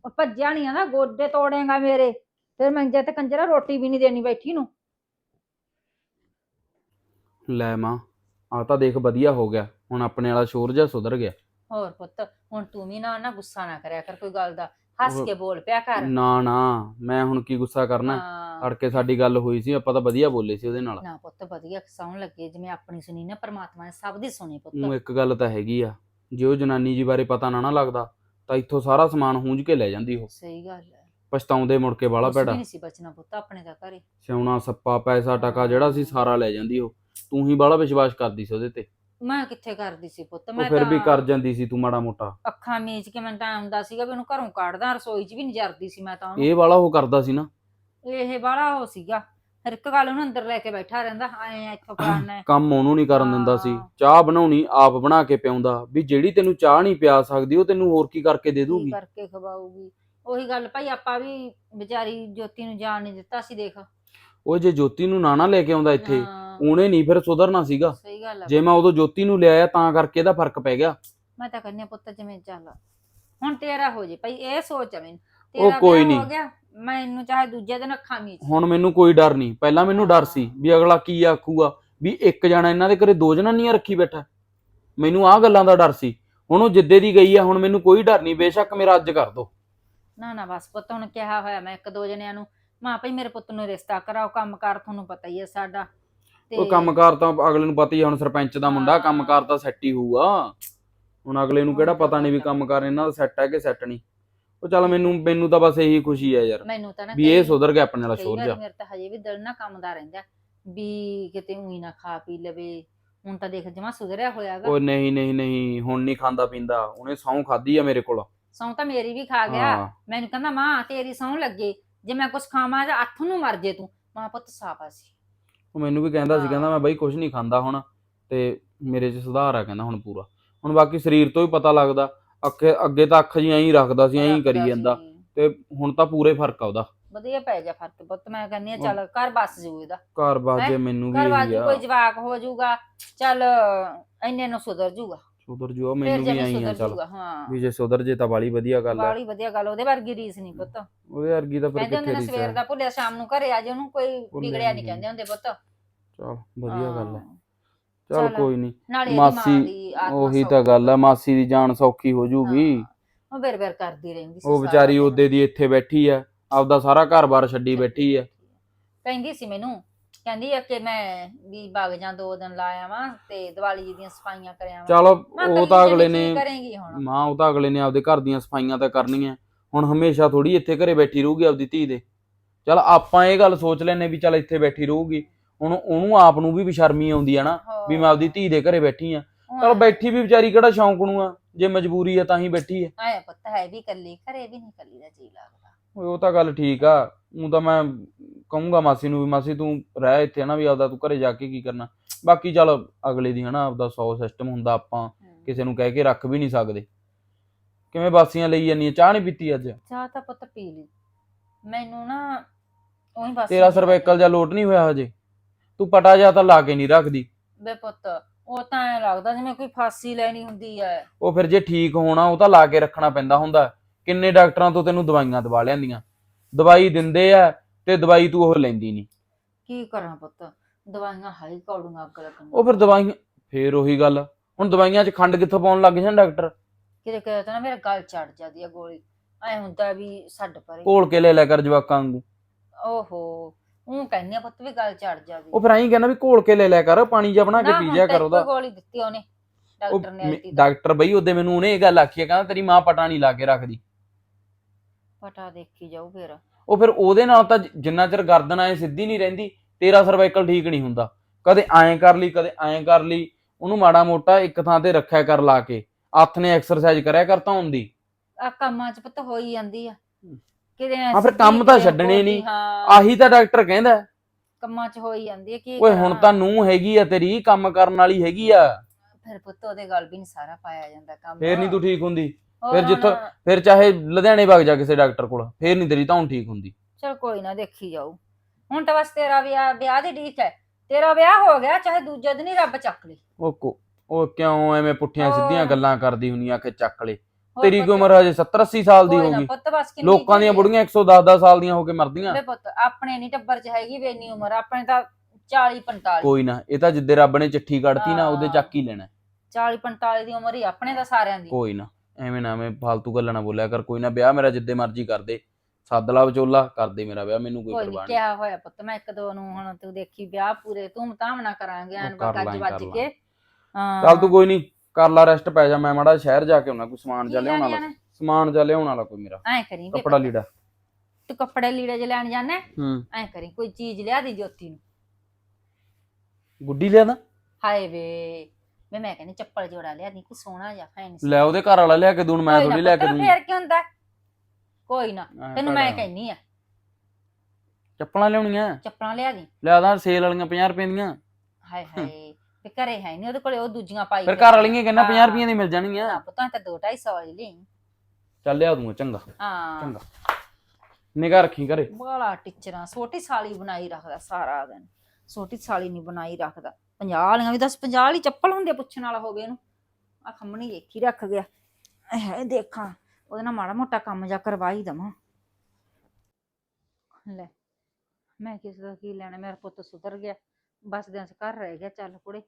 ਉਹ ਭੱਜਿਆ ਨਹੀਂ ਆ ਨਾ ਗੋਡੇ ਤੋੜੇਗਾ ਮੇਰੇ। ਤੇ ਮੰਜੇ ਤੇ ਕੰਜਰਾ ਰੋਟੀ ਵੀ ਨਹੀਂ ਦੇਣੀ ਬੈਠੀ ਨੂੰ। ਲੈ ਮਾਂ ਆ ਤਾਂ ਦੇਖ ਵਧੀਆ ਹੋ ਗਿਆ। ਹੁਣ ਆਪਣੇ ਵਾਲਾ ਸ਼ੋਰ ਜਿਹਾ ਸੁਧਰ ਗਿਆ। ਹੋਰ ਪੁੱਤ ਹੁਣ ਤੂੰ ਵੀ ਨਾ ਨਾ ਗੁੱਸਾ ਨਾ ਕਰਿਆ ਕਰ ਕੋਈ ਗੱਲ ਦਾ। ਹੱਸ ਉਹ- ਕੇ ਬੋਲ ਪਿਆ ਕਰ। ਨਾ ਨਾ ਮੈਂ ਹੁਣ ਕੀ ਗੁੱਸਾ ਕਰਨਾ? ਹਾਂ। ਅੜਕੇ ਸਾਡੀ ਗੱਲ ਹੋਈ ਸੀ ਆਪਾਂ ਤਾਂ ਵਧੀਆ ਬੋਲੇ ਸੀ ਉਹਦੇ ਨਾਲ। ਨਾ ਪੁੱਤ ਵਧੀਆ ਸੌਣ ਲੱਗੇ ਜਿਵੇਂ ਆਪਣੀ ਸੁਣੀ ਨਾ ਪਰਮਾਤਮਾ ਨੇ ਸਭ ਦੀ ਸੁਣੀ ਉਹ ਪੁੱਤ ਇੱਕ ਗੱਲ ਤਾਂ ਹੈਗੀ ਆ ਜੇ ਉਹ ਜਨਾਨੀ ਜੀ ਬਾਰੇ ਪਤਾ ਨਾ ਨਾ ਲੱਗਦਾ ਤਾਂ ਇੱਥੋਂ ਸਾਰਾ ਸਮਾਨ ਹੂੰਝ ਕੇ ਲੈ ਜਾਂਦੀ ਉਹ। ਸਹੀ ਗੱਲ ਹੈ। ਪਛਤਾਉਂਦੇ ਮੁੜ ਕੇ ਬਾਲਾ ਕੁਛ ਵੀ ਭੈੜਾ। ਨਹੀਂ ਸੀ ਬਚਣਾ ਪੁੱਤ ਆਪਣੇ ਦਾ ਘਰੇ। ਸਿਉਣਾ ਸੱਪਾ ਪੈਸਾ ਟਕਾ ਜਿਹੜਾ ਸੀ ਸਾਰਾ ਲੈ ਜਾਂਦੀ ਉਹ। ਤੂੰ ਹੀ ਬਾਲਾ ਵਿਸ਼ਵਾਸ ਕਰਦੀ ਸੀ ਉਹਦੇ ਤੇ। ਮੈਂ ਕਿੱਥੇ ਕਰਦੀ ਸੀ ਪੁੱਤ? ਉਹ ਮੈਂ ਫਿਰ ਵੀ ਤਾਂ ਕਰ ਜਾਂਦੀ ਸੀ ਤੂੰ ਮਾੜਾ ਮੋਟਾ। ਅੱਖਾਂ ਮੀਚ ਕੇ ਮੈਂ ਤਾਂ ਆਉਂਦਾ ਸੀਗਾ ਵੀ ਉਹਨੂੰ ਘਰੋਂ ਕੱਢਦਾ ਰਸੋਈ 'ਚ ਵੀ ਨਹੀਂ ਜਰਦੀ ਸੀ ਮੈਂ ਤਾਂ ਉਹਨੂੰ। ਇਹ ਵਾਲਾ ਉਹ ਕਰਦਾ ਸੀ ਨਾ। ਇਹ ਬਾਹਲਾ ਉਹ ਸੀਗਾ। ਹਰ ਇੱਕ ਗੱਲ ਉਹਨੂੰ ਅੰਦਰ ਲੈ ਕੇ ਬੈਠਾ ਰਹਿੰਦਾ ਆਏ ਆ ਇੱਥੋਂ ਕਰਨਾ ਹੈ ਕੰਮ ਉਹਨੂੰ ਨਹੀਂ ਕਰਨ ਦਿੰਦਾ ਸੀ। ਹਾਂ। ਚਾਹ ਬਣਾਉਣੀ ਆਪ ਬਣਾ ਕੇ ਪਿਆਉਂਦਾ। ਵੀ ਜਿਹੜੀ ਤੈਨੂੰ ਚਾਹ ਨਹੀਂ ਪਿਆ ਸਕਦੀ ਉਹ ਤੈਨੂੰ ਹੋਰ ਕੀ ਕਰਕੇ ਦੇ ਕੀ ਦੂਗੀ? ਕਰਕੇ ਖਵਾਊਗੀ? ਉਹੀ ਗੱਲ ਭਾਈ ਆਪਾਂ ਵੀ ਵਿਚਾਰੀ ਜੋਤੀ ਨੂੰ ਜਾਣ ਨਹੀਂ ਦਿੱਤਾ ਸੀ ਦੇਖ। ਉਹ ਜੇ ਜੋਤੀ ਨੂੰ ਨਾ ਨਾ ਲੈ ਕੇ ਆਉਂਦਾ ਇੱਥੇ ਉਹਨੇ ਨਹੀਂ ਫਿਰ ਸੁਧਰਨਾ ਸੀਗਾ। ਸਹੀ ਗੱਲ ਆ। ਜੇ ਮੈਂ ਉਦੋਂ ਜੋਤੀ ਨੂੰ ਲਿਆਇਆ ਤਾਂ ਕਰਕੇ ਇਹਦਾ ਫ਼ਰਕ ਪੈ ਗਿਆ। ਮੈਂ ਤਾਂ ਕਹਿੰਦੀ ਹਾਂ ਪੁੱਤ ਜਿਵੇਂ ਚੱਲ। ਹੁਣ ਤੇਰਾ ਹੋ ਜੇ ਭਾਈ ਇਹ ਸੋਚ ਮੈਂ ਉਹ ਤੇਰਾ ਕੋਈ ਵਿਆਹ ਹੋ ਨਹੀਂ। ਗਿਆ ਮੈਨੂੰ ਚਾਹੇ ਦੂਜੇ ਦਿਨ ਅੱਖਾਂ ਮੀਚ ਹੁਣ ਮੈਨੂੰ ਕੋਈ ਡਰ ਨਹੀਂ। ਪਹਿਲਾਂ ਮੈਨੂੰ ਡਰ ਸੀ ਵੀ ਅਗਲਾ ਕੀ ਆਖੂਗਾ ਵੀ ਇੱਕ ਜਣਾ ਇਹਨਾਂ ਦੇ ਘਰੇ ਦੋ ਜਣਾਨੀਆਂ ਰੱਖੀ ਬੈਠਾ। ਮੈਨੂੰ ਆਹ ਗੱਲਾਂ ਦਾ ਡਰ ਸੀ। ਹੁਣ ਉਹ ਜਿੱਦੇ ਦੀ ਗਈ ਆ ਹੁਣ ਮੈਨੂੰ ਕੋਈ ਡਰ ਨਹੀਂ। ਬੇਸ਼ੱਕ ਮੇਰਾ ਅੱਜ ਕਰ ਦੋ। ਨਾ ਨਾ ਬਸ ਪੁੱਤ ਹੁਣ ਕਿਹਾ ਹੋਇਆ ਮੈਂ ਇੱਕ ਦੋ ਜਣਿਆਂ ਨੂੰ। ਮਾਂ ਭਾਈ ਮੇਰੇ ਪੁੱਤ ਨੂੰ ਰਿਸ਼ਤਾ ਕਰਾਓ ਕੰਮਕਾਰ ਤੁਹਾਨੂੰ ਪਤਾ ਹੀ ਹੈ ਸਾਡਾ। ਉਹ ਕੰਮਕਾਰ ਤਾਂ ਅਗਲੇ ਨੂੰ ਪਤਾ ਹੀ ਆ, ਹੁਣ ਸਰਪੰਚ ਦਾ ਮੁੰਡਾ ਹਾਂ। ਕੰਮਕਾਰ ਤਾਂ ਸੈੱਟ ਹੀ ਹੋਊਗਾ। ਹੁਣ ਅਗਲੇ ਨੂੰ ਕਿਹੜਾ ਤਾਂ ਪਤਾ ਨਹੀਂ ਵੀ। ਕੰਮਕਾਰ ਇਹਨਾਂ ਦਾ ਸੈੱਟ ਹੈ ਕਿ ਸੈੱਟ ਨਹੀਂ। ਉਹ ਚੱਲ ਮੈਨੂੰ ਮੈਨੂੰ ਤਾਂ ਬਸ ਇਹੀ ਖੁਸ਼ੀ ਹੈ ਯਾਰ ਮੈਨੂੰ ਤਾਂ ਨਾ ਵੀ ਇਹ ਕਈ- ਸੁਧਰ ਗਿਆ ਆਪਣੇ ਵਾਲਾ ਕਈ ਸ਼ੋਰ ਵਾਰੀ ਜਾ। ਮੇਰੇ ਤਾਂ ਹਜੇ ਵੀ ਦਿਲ ਨਾ ਕੰਮਦਾ ਰਹਿੰਦਾ ਵੀ ਕਿਤੇ ਉਹੀ ਨਾ ਖਾ ਪੀ ਲਵੇ। ਹੁਣ ਤਾਂ ਦੇਖ ਜਮਾ ਸੁਧਰਿਆ ਹੋਇਆਗਾ ਉਹ ਨਹੀਂ ਨਹੀਂ ਨਹੀਂ ਹੁਣ ਨਹੀਂ ਖਾਂਦਾ ਪੀਂਦਾ। ਉਹਨੇ ਸੌਂ ਖਾਦੀ ਆ ਮੇਰੇ ਕੋਲ। ਸੌਂ ਤਾਂ ਮੇਰੀ ਵੀ ਖਾ ਗਿਆ। ਹਾਂ। ਮੈਨੂੰ ਕਹਿੰਦਾ ਮਾਂ ਤੇਰੀ ਸੌਂ ਲੱਗੇ। ਜੇ ਮੈਂ ਕੁਝ ਖਾਵਾਂ ਜਾਂ ਅੱਥ ਨੂੰ ਮਰ ਜੇ ਤੂੰ। ਮਾਂ ਪੁੱਤ ਸਾਫਾ ਸੀ। ਉਹ ਮੈਨੂੰ ਵੀ ਕਹਿੰਦਾ ਸੀ ਹਾਂ। ਕਹਿੰਦਾ ਮੈਂ ਬਾਈ ਕੁਝ ਨਹੀਂ ਖਾਂਦਾ ਹੁਣ ਤੇ ਮੇਰੇ 'ਚ ਸੁਧਾਰ ਆ ਕਹਿੰਦਾ ਹੁਣ ਪੂਰਾ। ਹੁਣ ਬਾਕੀ ਸਰੀਰ ਤੋਂ ਹੀ ਪਤਾ ਲੱਗਦਾ ਅੱਗੇ ਅੱਗੇ ਤਾਂ ਅੱਖ ਜੀ ਐਂ ਹੀ ਰੱਖਦਾ ਸੀ ਐਂ ਹੀ ਕਰੀ ਜਾਂਦਾ। ਸੀ। ਤੇ ਹੁਣ ਤਾਂ ਪੂਰੇ ਫ਼ਰਕ ਆ ਉਹਦਾ। ਵਧੀਆ ਪੈ ਜਾ ਫ਼ਰਕ ਪੁੱਤ ਮੈਂ ਕਹਿੰਦੀ ਆ ਚੱਲ ਘਰ ਬਸ ਜੂ ਇਹਦਾ। ਘਰ? ਬਾਜੇ ਮੈਨੂੰ ਵੀ ਘਰ ਇਹੀ ਬਾਜੂ ਆ। ਕੋਈ ਜਵਾਕ ਹੋ ਜਾਊਗਾ ਚੱਲ ਇੰਨੇ ਨੂੰ ਸੁਧਰ ਜੂਗਾ। ਸੁਧਰ ਜੂਆ ਮੈਨੂੰ ਵੀ ਹੀ ਆ ਚੱਲ। ਹਾਂ। ਵੀ ਜੇ ਸੁਧਰ ਜੇ ਤਾਂ ਬਾਲੀ ਵਧੀਆ ਗੱਲ ਹੈ ਬਾਲੀ ਵਧੀਆ ਗੱਲ ਉਹਦੇ ਵਰਗੀ ਰੀਸ ਨਹੀਂ ਪੁੱਤ। ਉਹਦੇ ਵਰਗੀ ਤਾਂ ਫਿਰ ਕਹਿੰਦੇ ਕਿੱਥੇ ਨੇ ਦੀ ਸਵੇਰ ਦਾ ਭੁੱਲਿਆ ਸ਼ਾਮ ਨੂੰ ਘਰੇ ਆ ਜੇ ਉਹਨੂੰ ਕੋਈ ਵਿਗੜਿਆ ਨਹੀਂ। ਕਹਿੰਦੇ ਹੁੰਦੇ ਪੁੱਤ। ਚਲ ਵਧੀਆ ਗੱਲ ਹੈ ਹਾਂ। ਚਲ ਕੋਈ ਨਹੀਂ ਮਾਸੀ ਉਹੀ ਤਾਂ ਗੱਲ ਹੈ ਮਾਸੀ ਦੀ ਜਾਨ ਸੌਖੀ ਹੋ ਜੂਗੀ। ਉਹ ਬੇਰ ਬੇਰ ਕਰਦੀ ਰਹਿੰਦੀ ਸੀ ਉਹ ਵਿਚਾਰੀ। ਉਹਦੇ ਦੀ ਇੱਥੇ ਬੈਠੀ ਆ ਆਪਦਾ ਸਾਰਾ ਘਰ-ਬਾਰ ਛੱਡੀ ਬੈਠੀ ਆ। ਕਹਿੰਦੀ ਸੀ ਮੈਨੂੰ ਕਹਿੰਦੀ ਆ ਕਿ ਮੈਂ ਵੀ ਵਗ ਜਾਂ ਦੋ ਦਿਨ ਲਾ ਆਵਾਂ ਤੇ ਦੀਵਾਲੀ ਦੀਆਂ ਸਫਾਈਆਂ ਕਰ ਆਵਾਂ। ਚਲ ਮੈਂ ਉਹ ਤਾਂ ਅਗਲੇ ਨੇ ਕਰੇਂਗੀ ਹੁਣ? ਮਾਂ ਉਹ ਤਾਂ ਅਗਲੇ ਨੇ ਆਪਦੇ ਘਰ ਦੀਆਂ ਸਫਾਈਆਂ ਤਾਂ ਕਰਨੀਆਂ। ਹੁਣ ਹਮੇਸ਼ਾ ਥੋੜੀ ਇੱਥੇ ਘਰੇ ਬੈਠੀ ਰਹੂਗੀ ਆਪਦੀ ਧੀ ਦੇ। ਚਲ ਆਪਾਂ ਇਹ ਗੱਲ ਸੋਚ ਲੈਨੇ ਵੀ ਚਲ ਇੱਥੇ ਬੈਠੀ ਰਹੂਗੀ। ਹੁਣ ਉਹਨੂੰ ਆਪ ਨੂੰ ਵੀ ਬੇਸ਼ਰਮੀ ਆਉਂਦੀ ਆ ਨਾ ਵੀ ਮੈਂ ਆਪਦੀ ਧੀ ਦੇ ਘਰੇ ਬੈਠੀ ਆ। ਚਲ ਬੈਠੀ ਵੀ ਵਿਚਾਰੀ ਕਿਹੜਾ ਸ਼ੌਂਕ ਨੂੰ ਆ? ਜੇ ਮਜਬੂਰੀ ਆ ਤਾਂ ਹੀ ਬੈਠੀ ਆ। ਆਏ ਪੁੱਤ ਹੈ ਵੀ ਕੱਲੀ ਘਰੇ ਵੀ ਨਹੀਂ ਕੱਲੀ ਦਾ ਜੀ ਲੱਗਦਾ। ਓਏ ਉਹ ਤਾਂ ਗੱਲ ਠੀਕ ਆ। ਉਹ ਤਾਂ ਮੈਂ ਕਹੂੰਗਾ ਮਾਸੀ ਨੂੰ ਵੀ ਮਾਸੀ ਤੂੰ ਰਹਿ ਇੱਥੇ ਨਾ ਵੀ ਆਪਦਾ ਤੂੰ ਘਰੇ ਜਾ ਕੇ ਕੀ ਕਰਨਾ। ਬਾਕੀ ਚੱਲ ਅਗਲੇ ਦੀ ਹਨਾ ਆਪਦਾ 100 ਸਿਸਟਮ ਹੁੰਦਾ ਆਪਾਂ। ਕਿਸੇ ਨੂੰ ਕਹਿ ਕੇ ਰੱਖ ਵੀ ਨਹੀਂ ਸਕਦੇ। ਕਿਵੇਂ ਬਾਸੀਆਂ ਲਈ ਜਾਂਦੀਆਂ ਚਾਹ ਨਹੀਂ ਪੀਤੀ ਅੱਜ? ਚਾਹ ਤਾਂ ਪੁੱਤ ਪੀ ਲਈ। ਮੈਨੂੰ ਨਾ ਉਹੀ ਬਸ ਤੇਰਾ ਸਰਵਾਈਕਲ ਜਾਂ ਲੋਟ ਨਹੀਂ ਹੋਇਆ ਹਜੇ? ਤੂੰ ਪਟਾ ਜਾ ਤਾਂ ਲਾ ਕੇ ਨਹੀਂ ਰੱਖਦੀ। ਬੇ ਪੁੱਤ ਉਹ ਤਾਂ ਐ ਲੱਗਦਾ ਜਿਵੇਂ ਕੋਈ ਫਾਸੀ ਲੈਣੀ ਹੁੰਦੀ ਐ ਉਹ ਫਿਰ ਜੇ ਠੀਕ ਹੋਣਾ ਉਹ ਤਾਂ ਲਾ ਕੇ ਰੱਖਣਾ ਪੈਂਦਾ ਹੁੰਦਾ। ਕਿੰਨੇ ਡਾਕਟਰਾਂ ਤੋਂ ਤੈਨੂੰ ਦਵਾਈਆਂ ਦਵਾ ਲਿਆਂਦੀਆਂ? ਦਵਾਈ ਦਿੰਦੇ ਆ ਤੇ ਦਵਾਈ ਤੂੰ ਉਹ ਲੈਂਦੀ ਨਹੀਂ। ਕੀ ਕਰਾਂ ਪੁੱਤ? ਦਵਾਈਆਂ ਹਾਈ ਕੌੜੂਆਂ ਅੱਗ ਲੱਗਣ ਉਹ ਫਿਰ ਦਵਾਈਆਂ ਫੇਰ ਉਹੀ ਗੱਲ। ਹੁਣ ਦਵਾਈਆਂ 'ਚ ਖੰਡ ਕਿੱਥੋਂ ਪਾਉਣ ਲੱਗ ਜਾਣ ਡਾਕਟਰ? ਕਿਤੇ ਕਹੇ ਤਾਂ ਨਾ ਮੇਰਾ ਗਲ ਚੜ ਜਾਂਦੀ ਆ ਗੋਲੀ। ਐ ਹੁੰਦਾ ਵੀ ਛੱਡ ਪਰੇ। ਘੋਲ ਕੇ ਲੈ ਲਿਆ ਕਰ ਜਵਾਕਾਂ ਨੂੰ ਓਹੋ ਉਹ ਕਹਿੰਦੀ ਆ ਪੁੱਤ ਵੀ ਗਲ ਚੜ ਜਾਵੇ ਉਹ ਫਿਰ ਐਂ ਕਹਿੰਦਾ ਵੀ ਘੋਲ ਕੇ ਲੈ ਲਿਆ ਕਰ ਪਾਣੀ ਜਿਹਾ ਬਣਾ ਕੇ ਨਾ, ਪੀ ਹੁਣ ਜਾ ਤਾਂ ਕਰ ਉਹਦਾ। ਇੱਕੋ ਗੋਲੀ ਦਿੱਤੀ ਉਹਨੇ ਉਹ ਡਾਕਟਰ ਨੇ ਮੇ- ਦਿੱਤੀ ਡਾਕਟਰ ਬਈ ਉਹਦੇ ਮੈਨੂੰ ਉਹਨੇ ਇਹ ਗੱਲ ਆਖੀ ਆ ਕਹਿੰਦਾ ਤੇਰੀ ਮਾਂ ਪਟਾ ਨਹੀਂ ਲਾ ਕੇ ਰੱਖਦੀ। ਪਟਾ ਦੇਖੀ ਜਾਊ ਫੇਰ। ਉਹ ਫਿਰ ਉਹਦੇ ਨਾਲ ਤਾਂ ਜਿੰਨਾ ਚਿਰ ਗਰਦਨ ਐ ਸਿੱਧੀ ਨਹੀਂ ਰਹਿੰਦੀ ਤੇਰਾ ਸਰਵਾਈਕਲ ਠੀਕ ਨਹੀਂ ਹੁੰਦਾ। ਕਦੇ ਐਂ ਕਰ ਲਈ ਕਦੇ ਐਂ ਕਰ ਲਈ ਉਹਨੂੰ ਮਾੜਾ ਮੋਟਾ ਇੱਕ ਥਾਂ ਤੇ ਰੱਖਿਆ ਕਰ ਲਾ ਕੇ। ਹੱਥ ਨੇ ਐਕਸਰਸਾਈਜ਼ ਕਰਿਆ ਕਰ ਧੌਣ ਦੀ ਆ ਕੰਮਾਂ ਚ ਪੁੱਤ ਹੋਈ ਜਾਂਦੀ ਆ। ਕਿਤੇ ਹਾਂ, ਫਿਰ ਕੰਮ ਤਾਂ ਛੱਡਣੇ ਨਹੀਂ। ਹਾਂ। ਆਹੀ ਤਾਂ ਡਾਕਟਰ ਕਹਿੰਦਾ। ਕੰਮਾਂ ਚ ਹੋਈ ਜਾਂਦੀ ਆ ਕੀ ਓਏ ਹੁਣ? ਤਾਂ ਨੂੰ ਹੈਗੀ ਆ ਤੇਰੀ ਕੰਮ ਕਰਨ ਵਾਲੀ ਹੈਗੀ ਆ। ਫਿਰ ਪੁੱਤ ਉਹਦੇ ਗੱਲ ਵੀ ਨਹੀਂ ਸਾਰਾ ਪਾਇਆ ਜਾਂਦਾ ਕੰਮ। ਫੇਰ ਨਹੀਂ ਤੂੰ ਠੀਕ ਹੁੰਦੀ। ਫਿਰ ਜਿੱਥੋਂ- ਫਿਰ ਚਾਹੇ ਲੁਧਿਆਣੇ ਵਗ ਜਾ ਕਿਸੇ ਡਾਕਟਰ ਕੋਲ ਫੇਰ ਨਹੀਂ ਤੇਰੀ ਧੌਣ ਠੀਕ ਹੁੰਦੀ। ਚਲ ਕੋਈ ਨਾ ਦੇਖੀ ਜਾਊ। ਹੁਣ ਤਾਂ ਬਸ ਤੇਰਾ ਵਿਆਹ ਵਿਆਹ ਦੀ ਢੀਕ ਹੈ। ਤੇਰਾ ਵਿਆਹ ਹੋ ਗਿਆ ਚਾਹੇ ਦੂਜੇ ਦਿਨ ਹੀ ਰੱਬ ਚੱਕ ਲੇ। ਉਹ ਕੋ ਉਹ ਕਿਉਂ ਐਵੇਂ ਪੁੱਠੀਆਂ ਸਿੱਧੀਆਂ। ਗੱਲਾਂ ਕਰਦੀ ਹੁੰਨੀ ਆ ਕਿ ਚੱਕ ਲੈ। ਤੇਰੀ ਕੀ ਉਮਰ ਹਜੇ 70 80 ਸਾਲ ਦੀ ਹੋਊਗੀ। ਪੁੱਤ ਬਸ ਕਿੰਨੀ ਲੋਕਾਂ ਦੀਆਂ ਬੁੜੀਆਂ 110 10 ਸਾਲ ਦੀਆਂ ਹੋ ਕੇ ਮਰਦੀਆਂ। ਵੇ ਪੁੱਤ ਆਪਣੇ ਨਹੀਂ ਟੱਬਰ ਚ ਹੈਗੀ ਵੇ ਇੰਨੀ ਉਮਰ ਆਪਣੇ ਤਾਂ 40 45 ਕੋਈ ਨਾ ਇਹ ਤਾਂ ਜਿੱਦੇ ਰੱਬ ਨੇ ਚਿੱਠੀ ਕੱਢਤੀ ਨਾ ਉਹਦੇ। ਚੱਕ ਹੀ ਲੈਣਾ। 40 45 ਦੀ ਉਮਰ ਹੀ ਆਪਣੇ ਦਾ ਸਾਰਿਆਂ ਦੀ। ਕੋਈ ਨਾ। ਐਵੇਂ ਨਾ ਫालतू ਗੱਲਾਂ ਨਾ ਬੋਲਿਆ ਕਰ ਕੋਈ ਨਾ ਵਿਆਹ ਮੇਰਾ ਜਿੱਦੇ ਮਰਜ਼ੀ ਕਰ ਦੇ ਸੱਦ ਲਾ ਵਿਚੋਲਾ ਕਰ ਦੇ ਮੇਰਾ ਵਿਆਹ ਮੈਨੂੰ ਕੋਈ ਪਰਵਾਹ ਨਹੀਂ। ਕਿਹਾ ਹੋਇਆ ਪੁੱਤ? ਮੈਂ ਇੱਕ ਦੋ ਨੂੰ ਹੁਣ ਤੂੰ ਦੇਖੀ ਵਿਆਹ ਪੂਰੇ ਧੂਮ ਧਾਮ ਨਾਲ ਕਰਾਂਗੇ ਐਨ ਕਰ ਗੱਜ ਲਾਂਗੇ, ਵੱਜ ਕੇ। ਹਾਂ। ਚੱਲ ਤੂੰ ਕੋਈ ਨਹੀਂ ਕਰ ਲਾ ਰੈਸਟ ਪੈ ਜਾ ਮੈਂ ਮਾੜਾ ਸ਼ਹਿਰ ਜਾ ਕੇ ਆਉਣਾ ਕੋਈ ਸਮਾਨ ਜਾ ਕੀ ਲਿਆਉਣ ਵਾਲਾ? ਸਮਾਨ ਜਾ ਲਿਆਉਣ ਵਾਲਾ ਕੋਈ ਮੇਰਾ ਐਂ ਕਰੀ ਵੇ ਕੱਪੜਾ ਲੀੜਾ। ਤੂੰ ਕੱਪੜੇ ਲੀੜੇ ਜੇ ਲੈਣ ਜਾਣਾ ਹੂੰ। ਐਂ ਕਰੀ ਕੋਈ ਚੀਜ਼ ਲਿਆ ਦੀ ਜੋਤੀ ਨੂੰ? ਗੁੱਡੀ ਲਿਆ ਦਾ? ਹਾਏ ਵੇ ਵੇ ਮੈਂ ਕਹਿੰਦੀ ਚੱਪਲ ਜੋੜਾ ਲਿਆ ਦੀ ਕੋਈ ਸੋਹਣਾ ਜਿਹਾ ਫੈਂਸੀ ਲੈ ਉਹਦੇ ਘਰ ਵਾਲਾ ਲਿਆ ਕੇ ਦੂਣ ਮੈਂ ਥੋੜੀ ਲਿਆ ਕੇ ਦੂੰ। ਫੇਰ ਕੀ ਹੁੰਦਾ? ਕੋਈ ਨਾ ਤੈਨੂੰ ਮੈਂ ਕਹਿੰਨੀ ਆ। ਚੱਪਲਾਂ ਲਿਆਉਣੀਆਂ? ਚੱਪਲਾਂ ਲਿਆ ਦੀ। ਲਿਆ ਦਾ ਸੇਲ ਵਾਲੀਆਂ 50 ਰੁਪਏ ਦੀਆਂ। ਹਾਏ ਹਾਏ ਤੇ ਘਰੇ ਹੈ ਨਹੀਂ ਉਹਦੇ ਕੋਲੇ ਉਹ ਦੂਜੀਆਂ ਪਾਈ ਫਿਰ ਘਰ ਵਾਲੀਆਂ ਕਹਿੰਦਾ 50 ਰੁਪਏ ਦੀ ਮਿਲ ਜਾਣਗੀਆਂ? ਪੁੱਤਾਂ ਤਾਂ 2 250 ਵਾਲੀ ਲਈ। ਚੱਲ ਲਿਆ ਦੂੰਗਾ ਚੰਗਾ। ਹਾਂ। ਚੰਗਾ। ਨਿਗਾਹ ਰੱਖੀ ਘਰੇ। ਬੜਾ ਟੀਚਰਾਂ ਛੋਟੀ ਸਾਲੀ ਬਣਾਈ ਰੱਖਦਾ ਸਾਰਾ ਦਿਨ। ਛੋਟੀ ਸਾਲੀ ਨਹੀਂ ਬਣਾਈ ਰੱਖਦਾ। 50 ਵਾਲੀਆਂ ਵੀ ਦੱਸ 50 ਵਾਲੀ ਚੱਪਲ ਹੁੰਦੀ ਆ, ਪੁੱਛਣ ਵਾਲਾ ਹੋਵੇ ਇਹਨੂੰ। ਆ ਖੰਮਣੀ ਵੇਖੀ ਰੱਖ ਗਿਆ। ਹੈ ਦੇਖਾਂ ਉਹਦੇ ਨਾਲ ਮਾੜਾ ਮੋਟਾ ਕੰਮ ਜਾ ਕਰਵਾਈ ਦਵਾਂ। ਲੈ ਮੈਂ ਕਿਸੇ ਦਾ ਕੀ ਲੈਣਾ ਮੇਰਾ ਪੁੱਤ ਸੁਧਰ ਗਿਆ। ਬਸ ਦਿਨ ਘਰ ਰਹਿ ਗਿਆ ਚੱਲ ਕੁੜੇ।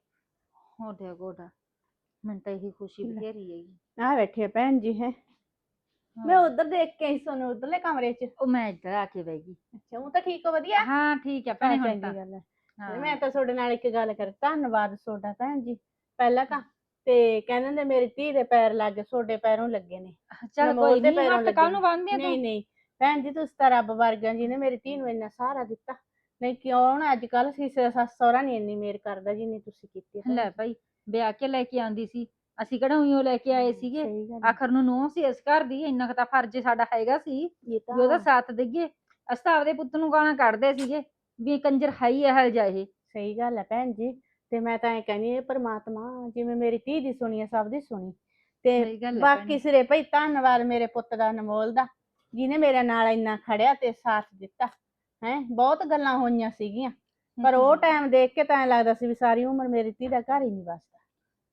ਹੋਡੇ ਗੋਡਾ। ਮੈਨੂੰ ਤਾਂ ਇਹੀ ਖੁਸ਼ੀ ਲੈ। ਬਥੇਰੀ ਹੈਗੀ। ਆ ਬੈਠੀ ਆ ਭੈਣ ਜੀ ਹੈ। ਮੈਂ ਉਧਰ ਦੇਖ ਕੇ ਆਈ ਸੋਨੂੰ ਉਧਰਲੇ ਕਮਰੇ 'ਚ। ਉਹ ਮੈਂ ਇੱਧਰ ਆ ਕੇ ਬਹਿ ਗਈ। ਅੱਛਾ ਉਹ ਤਾਂ ਠੀਕ ਹੋ ਵਧੀਆ। ਹਾਂ ਠੀਕ ਹੈ ਹਾਂ, ਭੈਣੇ ਹੁਣ ਚੰਗੀ ਤਾਂ। ਗੱਲ ਹੈ ਹਾਂ। ਮੈਂ ਤਾਂ ਤੁਹਾਡੇ ਨਾਲ ਇੱਕ ਗੱਲ ਕਰ ਧੰਨਵਾਦ ਤੁਹਾਡਾ ਭੈਣ ਜੀ ਪਹਿਲਾਂ ਤਾਂ ਤੇ ਕਹਿੰਦੇ ਨੇ ਮੇਰੀ ਧੀ ਦੇ ਪੈਰ ਲੱਗ ਤੁਹਾਡੇ ਪੈਰੋਂ ਲੱਗੇ ਨੇ। ਚੱਲ ਕੋਈ ਦੇ ਨਹੀਂ ਹੱਥ ਲੱਗੇ ਕਾਹਨੂੰ ਬੰਨ੍ਹਦੀ ਆ ਨਹੀਂ ਨਹੀਂ ਭੈਣ ਜੀ ਤੁਸੀਂ ਤਾਂ ਰੱਬ ਵਰਗਾ ਜੀ ਨੇ ਮੇਰੀ ਧੀ ਨੂੰ ਇੰਨਾ ਸਹਾਰਾ ਦਿੱਤਾ। ਨਹੀਂ ਕਿਉਂ ਨਾ ਅੱਜ ਕੱਲ ਦਾ ਸੱਸ ਸਹੁਰਾ ਨਹੀਂ ਇੰਨੀ ਮੇਰ ਕਰਦਾ ਜਿੰਨੀ ਤੁਸੀਂ ਕੀਤੀ ਲੈ। ਭਾਈ ਵਿਆਹ ਕੇ ਲੈ ਕੇ ਆਂਦੀ ਸੀ। ਅਸੀਂ ਕਿਹੜਾ ਉਈਓ ਲੈ ਕੇ ਆਏ ਸੀਗੇ। ਆਖਰ ਨੂੰ ਨੂੰਹ ਸੀ ਇਸ ਘਰ ਦੀ ਇੰਨਾ ਕੁ ਤਾਂ ਫਰਜ਼ ਸਾਡਾ ਹੈਗਾ ਸੀ ਵੀ ਉਹਦਾ ਸਾਥ ਦਈਏ। ਅਸੀਂ ਤਾਂ ਆਪਦੇ ਪੁੱਤ ਨੂੰ ਗਾਲਾਂ ਕੱਢਦੇ ਸੀਗੇ। ਵੀ ਇਹ ਕੰਜਰ ਹੈ ਹੀ ਇਹੋ ਜਿਹਾ ਇਹ। ਸਹੀ ਗੱਲ ਹੈ ਭੈਣ ਜੀ ਤੇ ਮੈਂ ਤਾਂ ਇਹ ਕਹਿੰਦੀ ਹਾਂ ਪਰਮਾਤਮਾ ਜਿਵੇਂ ਮੇਰੀ ਧੀ ਦੀ ਸੁਣੀ ਹੈ ਸਭ ਦੀ ਸੁਣੀ। ਤੇ ਸਹੀ ਗੱਲ ਹੈ ਬਾਕੀ ਸਿਰੇ ਭਈ ਧੰਨਵਾਦ ਮੇਰੇ ਪੁੱਤ ਦਾ ਅਨਮੋਲ ਦਾ ਜਿਹਨੇ ਮੇਰੇ ਨਾਲ ਇੰਨਾ ਖੜਿਆ ਤੇ ਸਾਥ ਦਿੱਤਾ ਹੈ ਬਹੁਤ ਗੱਲਾਂ ਹੋਈਆਂ ਸੀਗੀਆਂ ਪਰ ਉਹ ਟਾਈਮ ਦੇਖ ਕੇ ਤਾਂ ਐਂ ਲੱਗਦਾ ਸੀ ਵੀ ਸਾਰੀ ਉਮਰ ਮੇਰੀ ਧੀ ਦਾ ਘਰ ਹੀ ਨਹੀਂ ਬਸਦਾ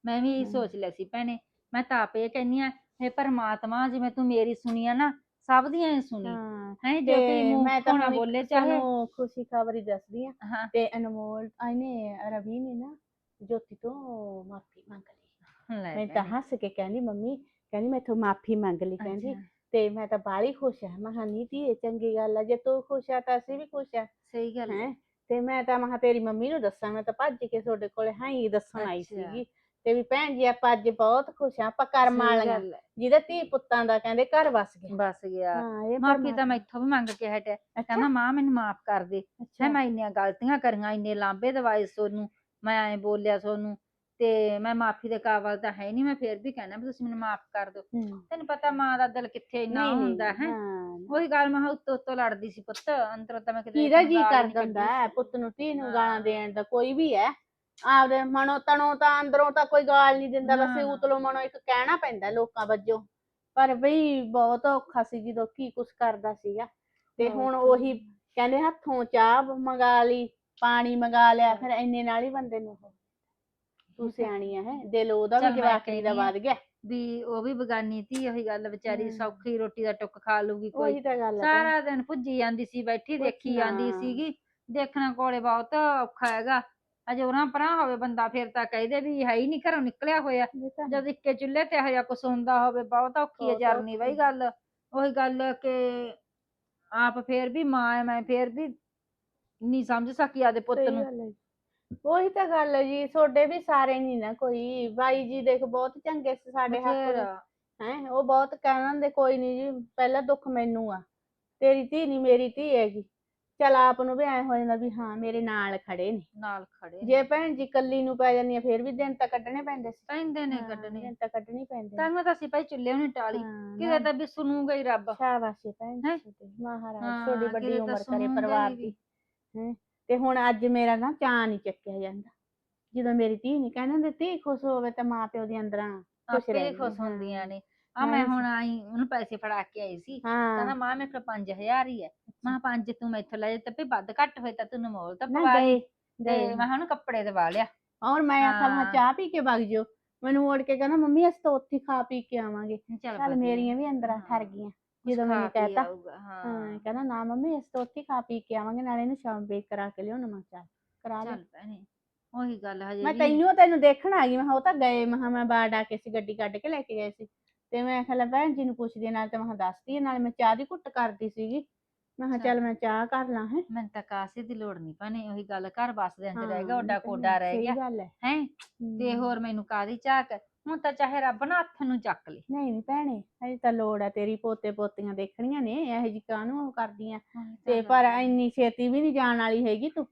ਮੈਂ ਵੀ ਇਹੀ ਹਮ। ਸੋਚ ਲਿਆ ਸੀ ਭੈਣੇ ਮੈਂ ਤਾਂ ਆਪੇ ਕਹਿੰਨੀ ਆ ਹੇ ਪਰਮਾਤਮਾ ਜਿਵੇਂ ਤੂੰ ਮੇਰੀ ਸੁਣੀ ਆ ਨਾ ਸਭ ਦੀਆਂ ਹੀ ਸੁਣੀ। ਹਾਂ ਜੇ ਤੇ ਮੈਂ ਤਾਂ ਹੋਣਾ ਬੋਲੇ ਚਾਹੇ ਤੁਹਾਨੂੰ ਖੁਸ਼ੀ ਖਬਰ ਹੀ ਦੱਸਦੀ ਆ ਹਾਂ। ਤੇ ਅਨਮੋਲ ਆਇਨੇ ਰਵੀ ਨੇ ਨਾ ਜੋਤੀ ਤੋਂ ਮਾਫੀ ਮੰਗ ਲਈ। ਲੈ ਮੈਂ ਤਾਂ ਹੱਸ ਕੇ ਕਹਿੰਦੀ ਮੰਮੀ ਕਹਿੰਦੀ ਮੈਥੋਂ ਮਾਫੀ ਮੰਗ ਲਈ ਕਹਿੰਦੀ। ਅੱਛਾ, ਤੇ ਮੈਂ ਤਾਂ ਬਾਲੀ ਖੁਸ਼ ਹਾਂ। ਮੈਂ ਕਿਹਾ ਨੀ ਧੀਏ ਚੰਗੀ ਗੱਲ ਆ ਜੇ ਤੂੰ ਖੁਸ਼ ਆ ਤਾਂ ਅਸੀਂ ਵੀ ਖੁਸ਼ ਆ। ਸਹੀ ਗੱਲ ਹੈ ਹੈ? ਤੇ ਮੈਂ ਤਾਂ ਮੈਂ ਕਿਹਾ ਤੇਰੀ ਮੰਮੀ ਨੂੰ ਦੱਸਾਂ ਮੈਂ ਤਾਂ ਭੱਜ ਕੇ ਤੁਹਾਡੇ ਕੋਲੇ ਹਾਂ ਹੀ ਦੱਸਣ ਆਈ ਅੱਛਾ। ਸੀਗੀ। ਤੇ ਵੀ ਭੈਣ ਜੀ ਆਪਾਂ ਅੱਜ ਬਹੁਤ ਖੁਸ਼ ਆ ਆਪਾਂ ਕਰਮ ਵਾਲੀਆਂ। ਜਿਹਦੇ ਧੀ ਪੁੱਤਾਂ ਦਾ ਕਹਿੰਦੇ ਘਰ ਵਸ ਗਿਆ। ਬਸ ਗਿਆ। ਹਾਂ ਇਹ ਮਾਫੀ ਤਾਂ ਮੈਂ ਇੱਥੋਂ ਵੀ ਮੰਗ ਕੇ ਹਟਿਆ। ਅੱਛਾ। ਕਹਿੰਦਾ ਮਾਂ ਮੈਨੂੰ ਮਾਫ ਕਰ ਦੇ। ਅੱਛਾ। ਹੈ ਮੈਂ ਇੰਨੀਆਂ ਗਲਤੀਆਂ ਕਰੀਆਂ ਇੰਨੇ ਲਾਂਬੇ ਦਵਾਏ ਸੋਨੂੰ। ਮੈਂ ਐ ਬੋਲਿਆ ਸੋਨੂੰ ਤੇ ਮੈਂ ਮਾਫੀ ਦੇ ਕਾਬਲ ਤਾਂ ਹੈ ਨਹੀਂ। ਮੈਂ ਫੇਰ ਵੀ ਕਹਿਣਾ ਵੀ ਤੁਸੀਂ ਮੈਨੂੰ ਮਾਫ ਕਰ ਦਿਓ। ਤੈਨੂੰ ਪਤਾ ਮਾਂ ਦਾ ਦਿਲ ਕਿੱਥੇ ਇੰਨਾ ਹੁੰਦਾ ਹੈ? ਹਾਂ। ਉਹੀ ਗੱਲ ਮੈਂ ਕਿਹਾ ਉੱਤੋਂ ਉੱਤੋਂ ਲੜਦੀ ਸੀ ਪੁੱਤ। ਅੰਦਰੋਂ ਤਾਂ ਮੈਂ ਕਿਤੇ ਕਿਹਦਾ ਜੀ ਕਰ ਦਿੰਦਾ। ਪੁੱਤ ਨੂੰ ਧੀ ਨੂੰ। ਗਾਲਾਂ ਦੇਣ ਦਾ ਕੋਈ ਵੀ ਹੈ। ਆਪਦੇ ਮਨੋਂ ਤਣੋਂ ਤਾਂ ਅੰਦਰੋਂ ਤਾਂ ਕੋਈ ਗਾਲ ਨਹੀਂ ਦਿੰਦਾ ਬਸ ਨਾ। ਉਤਲੋਂ ਮਨੋਂ ਇੱਕ ਕਹਿਣਾ ਪੈਂਦਾ ਲੋਕਾਂ ਵੱਜੋਂ। ਪਰ ਬਈ ਬਹੁਤ ਔਖਾ ਸੀ ਜਦੋਂ ਕੀ ਕੁਛ ਕਰਦਾ ਸੀਗਾ। ਤੇ ਹੁਣ। ਉਹੀ ਕਹਿੰਦੇ ਹੱਥੋਂ ਚਾਹ ਮੰਗਾ ਲਈ ਪਾਣੀ ਮੰਗਾ ਲਿਆ ਫਿਰ ਇੰਨੇ ਨਾਲ ਹੀ ਬੰਦੇ ਨੂੰ ਉਹ- ਤੂੰ ਸਿਆਣੀ ਹੈ ਦਿਲ ਉਹਦਾ ਚੱਲ ਵੀ ਮੈਂ ਜਵਾਕੜੀ ਦਾ ਕਹਿੰਦੀ ਆ, ਵੱਧ ਗਿਆ। ਵੀ ਉਹ ਵੀ ਬਗਾਨੀ ਧੀ ਉਹੀ ਗੱਲ ਵਿਚਾਰੀ ਹਮ। ਸੌਖੀ ਰੋਟੀ ਦਾ ਟੁੱਕ ਖਾ ਲੂਗੀ ਕੋਈ। ਉਹੀ ਤਾਂ ਗੱਲ ਹੈ ਸਾਰਾ ਦਿਨ ਭੁੱਜੀ ਜਾਂਦੀ ਸੀ ਬੈਠੀ ਦੇਖੀ ਜਾਂਦੀ ਪੁੱਛਣਾ। ਸੀਗੀ। ਦੇਖਣਾ ਕੋਲੇ ਬਹੁਤ ਔਖਾ ਹੈਗਾ। ਅਜੇ ਉਹਨਾਂ ਪਰਾਂ ਹੋਵੇ ਬੰਦਾ ਫਿਰ ਤਾਂ ਕਹਿੰਦੇ ਵੀ ਹੈ ਹੀ ਨਹੀਂ ਘਰੋਂ ਨਿਕਲਿਆ ਹੋਇਆ। ਜਦ ਇੱਕੇ ਚੁੱਲ੍ਹੇ ਤੇ ਹਜਾ ਕੁਛ ਹੁੰਦਾ ਹੋਵੇ ਬਹੁਤ ਔਖੀ ਹੈ ਜਰਨੀ ਬਈ। ਗੱਲ ਉਹੀ ਗੱਲ ਕਿ ਆਪ ਫੇਰ ਵੀ ਮਾਂ ਐ ਮੈਂ ਫੇਰ ਵੀ ਨਹੀਂ ਸਮਝ ਸਕੀ ਆਦੇ ਪੁੱਤ ਨੂੰ। ਉਹੀ ਤਾਂ ਗੱਲ ਹੈ ਜੀ ਤੁਹਾਡੇ ਵੀ ਸਾਰੇ ਨਹੀਂ ਨਾ ਕੋਈ ਬਾਈ ਜੀ ਦੇਖ ਬਹੁਤ ਚੰਗੇ ਸੀ ਸਾਡੇ ਬਥੇਰਾ। ਹੈ ਉਹ ਬਹੁਤ ਕਹਿੰਦੇ ਕੋਈ ਨਹੀਂ ਜੀ ਪਹਿਲਾ ਦੁੱਖ ਮੈਨੂੰ ਆ ਤੇਰੀ ਧੀ ਨਹੀਂ ਮੇਰੀ ਧੀ ਹੈਗੀ ਚਲ ਆਪ ਨੂੰ ਵੀ ਐ ਹੋ ਜਾਂਦਾ ਵੀ ਹਾਂ ਮੇਰੇ ਨਾਲ ਖੜੇ ਨੇ। ਨਾਲ ਖੜੇ ਨੇ। ਜੇ ਭੈਣ ਜੀ ਕੱਲੀ ਨੂੰ ਪੈ ਜਾਂਦੀ ਆ ਫਿਰ ਵੀ ਦਿਨ ਤਾਂ ਕੱਢਣੇ ਪੈਂਦੇ ਸੀ। ਪੈਂਦੇ ਨੇ ਹਾਂ, ਕੱਢਣੇ। ਦਿਨ ਤਾਂ ਕੱਢਣੇ ਪੈਂਦੇ ਨੇ। ਤਾਂ ਤਾਂ ਅਸੀਂ ਭਾਈ ਚੁੱਲ੍ਹੇ ਨੂੰ ਟਾਲੀ ਹਾਂ, ਕਿਤੇ ਤਾਂ ਵੀ ਸੁਣੂਗਾ ਹੀ ਰੱਬ। ਸ਼ਾਬਾਸ਼ ਏ ਭੈਣ ਹੈਂ? ਜੀ ਮਹਾਰਾਜ ਹਾਂ, ਤੁਹਾਡੀ ਕਿਤੇ ਵੱਡੀ ਤਾਂ ਉਮਰ ਕਰੇ ਸੁਣੂਗਾ ਪਰਿਵਾਰ ਹੀ ਦੀ। ਵੀ। ਹੈਂ? ਤੇ ਹੁਣ ਅੱਜ ਮੇਰਾ ਨਾ ਚਾਅ ਨਹੀਂ ਚੱਕਿਆ ਜਾਂਦਾ। ਜਦੋਂ ਮੇਰੀ ਧੀ ਨਹੀਂ ਕਹਿੰਦੇ ਧੀ ਖੁਸ਼ ਹੋਵੇ ਤਾਂ ਮਾਂ ਪਿਓ ਦੀ ਅੰਦਰਾਂ ਖੁਸ਼ ਆਪੇ ਹੀ ਰਹਿੰਦੀ ਖੁਸ਼ ਹਾਂ। ਹੁੰਦੀਆਂ ਨੇ। ਆ ਮੈਂ ਹੁਣ ਆਈ ਉਹਨੂੰ ਪੈਸੇ ਫੜਾ ਕੇ ਆਈ ਸੀ। ਕਹਿੰਦਾ ਹਾਂ ਮਾਂ ਮੇਰੇ ਕੋਲ 5000 ਹੀ ਹੈ। ਮਾਂ ਪੰਜ ਤੂੰ ਮੈਥੋਂ ਲੈ ਜਾ। ਤੇ ਵੱਧ ਘੱਟ ਹੋਏ ਤਾਂ ਤੂੰ ਨਮੋਲ ਤਾਂ ਨਾ ਪਵਾ ਗਏ ਲਈ। ਤੇ ਗਏ ਮੈਂ ਹੁਣ ਕੱਪੜੇ ਦਵਾ ਲਿਆ। ਔਰ ਮੈਂ ਆਖਾਂ ਮੈਂ ਹਾਂ। ਚਾਹ ਪੀ ਕੇ ਵਗ ਜਿਓ। ਮੈਨੂੰ ਮੋੜ ਕੇ ਕਹਿੰਦਾ ਮੰਮੀ ਅਸੀਂ ਤਾਂ ਉੱਥੇ ਹੀ ਖਾ ਪੀ ਕੇ ਆਵਾਂਗੇ। ਚੱਲ ਚੱਲ ਵਧੀਆ। ਮੇਰੀਆਂ ਵੀ ਅੰਦਰਾਂ ਹਾਂ, ਠਰ ਗਈਆਂ ਕੁਛ ਜਦੋਂ ਮੈਨੂੰ ਖਾ ਪੀ ਕਹਿਤਾ। ਆਊਗਾ, ਹਾਂ। ਹਾਂ ਕਹਿੰਦਾ ਨਾ ਮੰਮੀ ਅਸੀਂ ਤਾਂ ਉੱਥੇ ਹੀ ਖਾ ਪੀ ਕੇ ਆਵਾਂਗੇ ਨਾਲੇ ਇਹਨੂੰ ਸ਼ਾਮ ਬੇਕ ਕਰਾ ਕੇ ਲਿਓ ਨਾ ਚੱਲ ਕਰਾ ਚੱਲ ਭੈਣੇ ਉਹੀ ਗੱਲ ਹਜੇ ਮੈਂ ਵੀ ਤੈਨੂੰ ਤੈਨੂੰ ਦੇਖਣ ਆ ਗਈ ਮੈਂ ਕਿਹਾ ਉਹ ਤਾਂ ਗਏ ਮੈਂ ਕਿਹਾ ਮੈਂ ਬਾਹਰ ਡਾ ਕੇ ਸੀ ਗੱਡੀ ਕੱਢ ਕੇ ਲੈ ਕੇ ਗਏ ਸੀ। ਤੇ ਮੈਂ ਕਿਹਾ ਲੈ ਭੈਣ ਜੀ ਨੂੰ ਪੁੱਛਦੀ ਨਾਲ ਤੇ ਮੈਂ ਦੱਸਦੀ ਨਾਲ ਮੈਂ ਚਾਹ ਦੀ ਘੁੱਟ ਕਰਦੀ ਸੀਗੀ। ਮੈਂ ਕਿਹਾ ਚੱਲ। ਮੈਂ ਚਾਹ ਕਰ ਲਾਂ ਹੈ। ਮੈਨੂੰ ਤਾਂ ਕਾਸੇ ਦੀ ਲੋੜ ਨਹੀਂ ਭੈਣੇ ਉਹੀ ਗੱਲ ਘਰ ਬਸਦੇ ਅੰਦਰ ਰਹਿ ਗਿਆ ਓਡਾ ਕੋਡਾ ਰਹਿ ਸਹੀ ਗਿਆ ਗੱਲ ਹੈ। ਹੈ। ਤੇ। ਹੋਰ ਮੈਨੂੰ ਕਾਦੀ ਝਾਕ ਹੁਣ ਤਾਂ ਚਾਹੇ ਰੱਬ ਨਾ ਹੱਥ ਨੂੰ ਚੱਕ ਲੇ। ਨਹੀਂ ਨਹੀਂ ਭੈਣੇ ਹਜੇ ਤਾਂ ਲੋੜ ਹੈ ਤੇਰੀ ਪੋਤੇ ਪੋਤੀਆਂ ਦੇਖਣੀਆਂ ਨੇ ਇਹੋ ਜਿਹੀ ਕਾਹਨੂੰ ਉਹ ਕਰਦੀਆਂ। ਤੇ ਪਰ ਇੰਨੀ ਛੇਤੀ ਵੀ ਨਹੀਂ ਜਾਣ ਵਾਲੀ ਹੈਗੀ ਤੂੰ।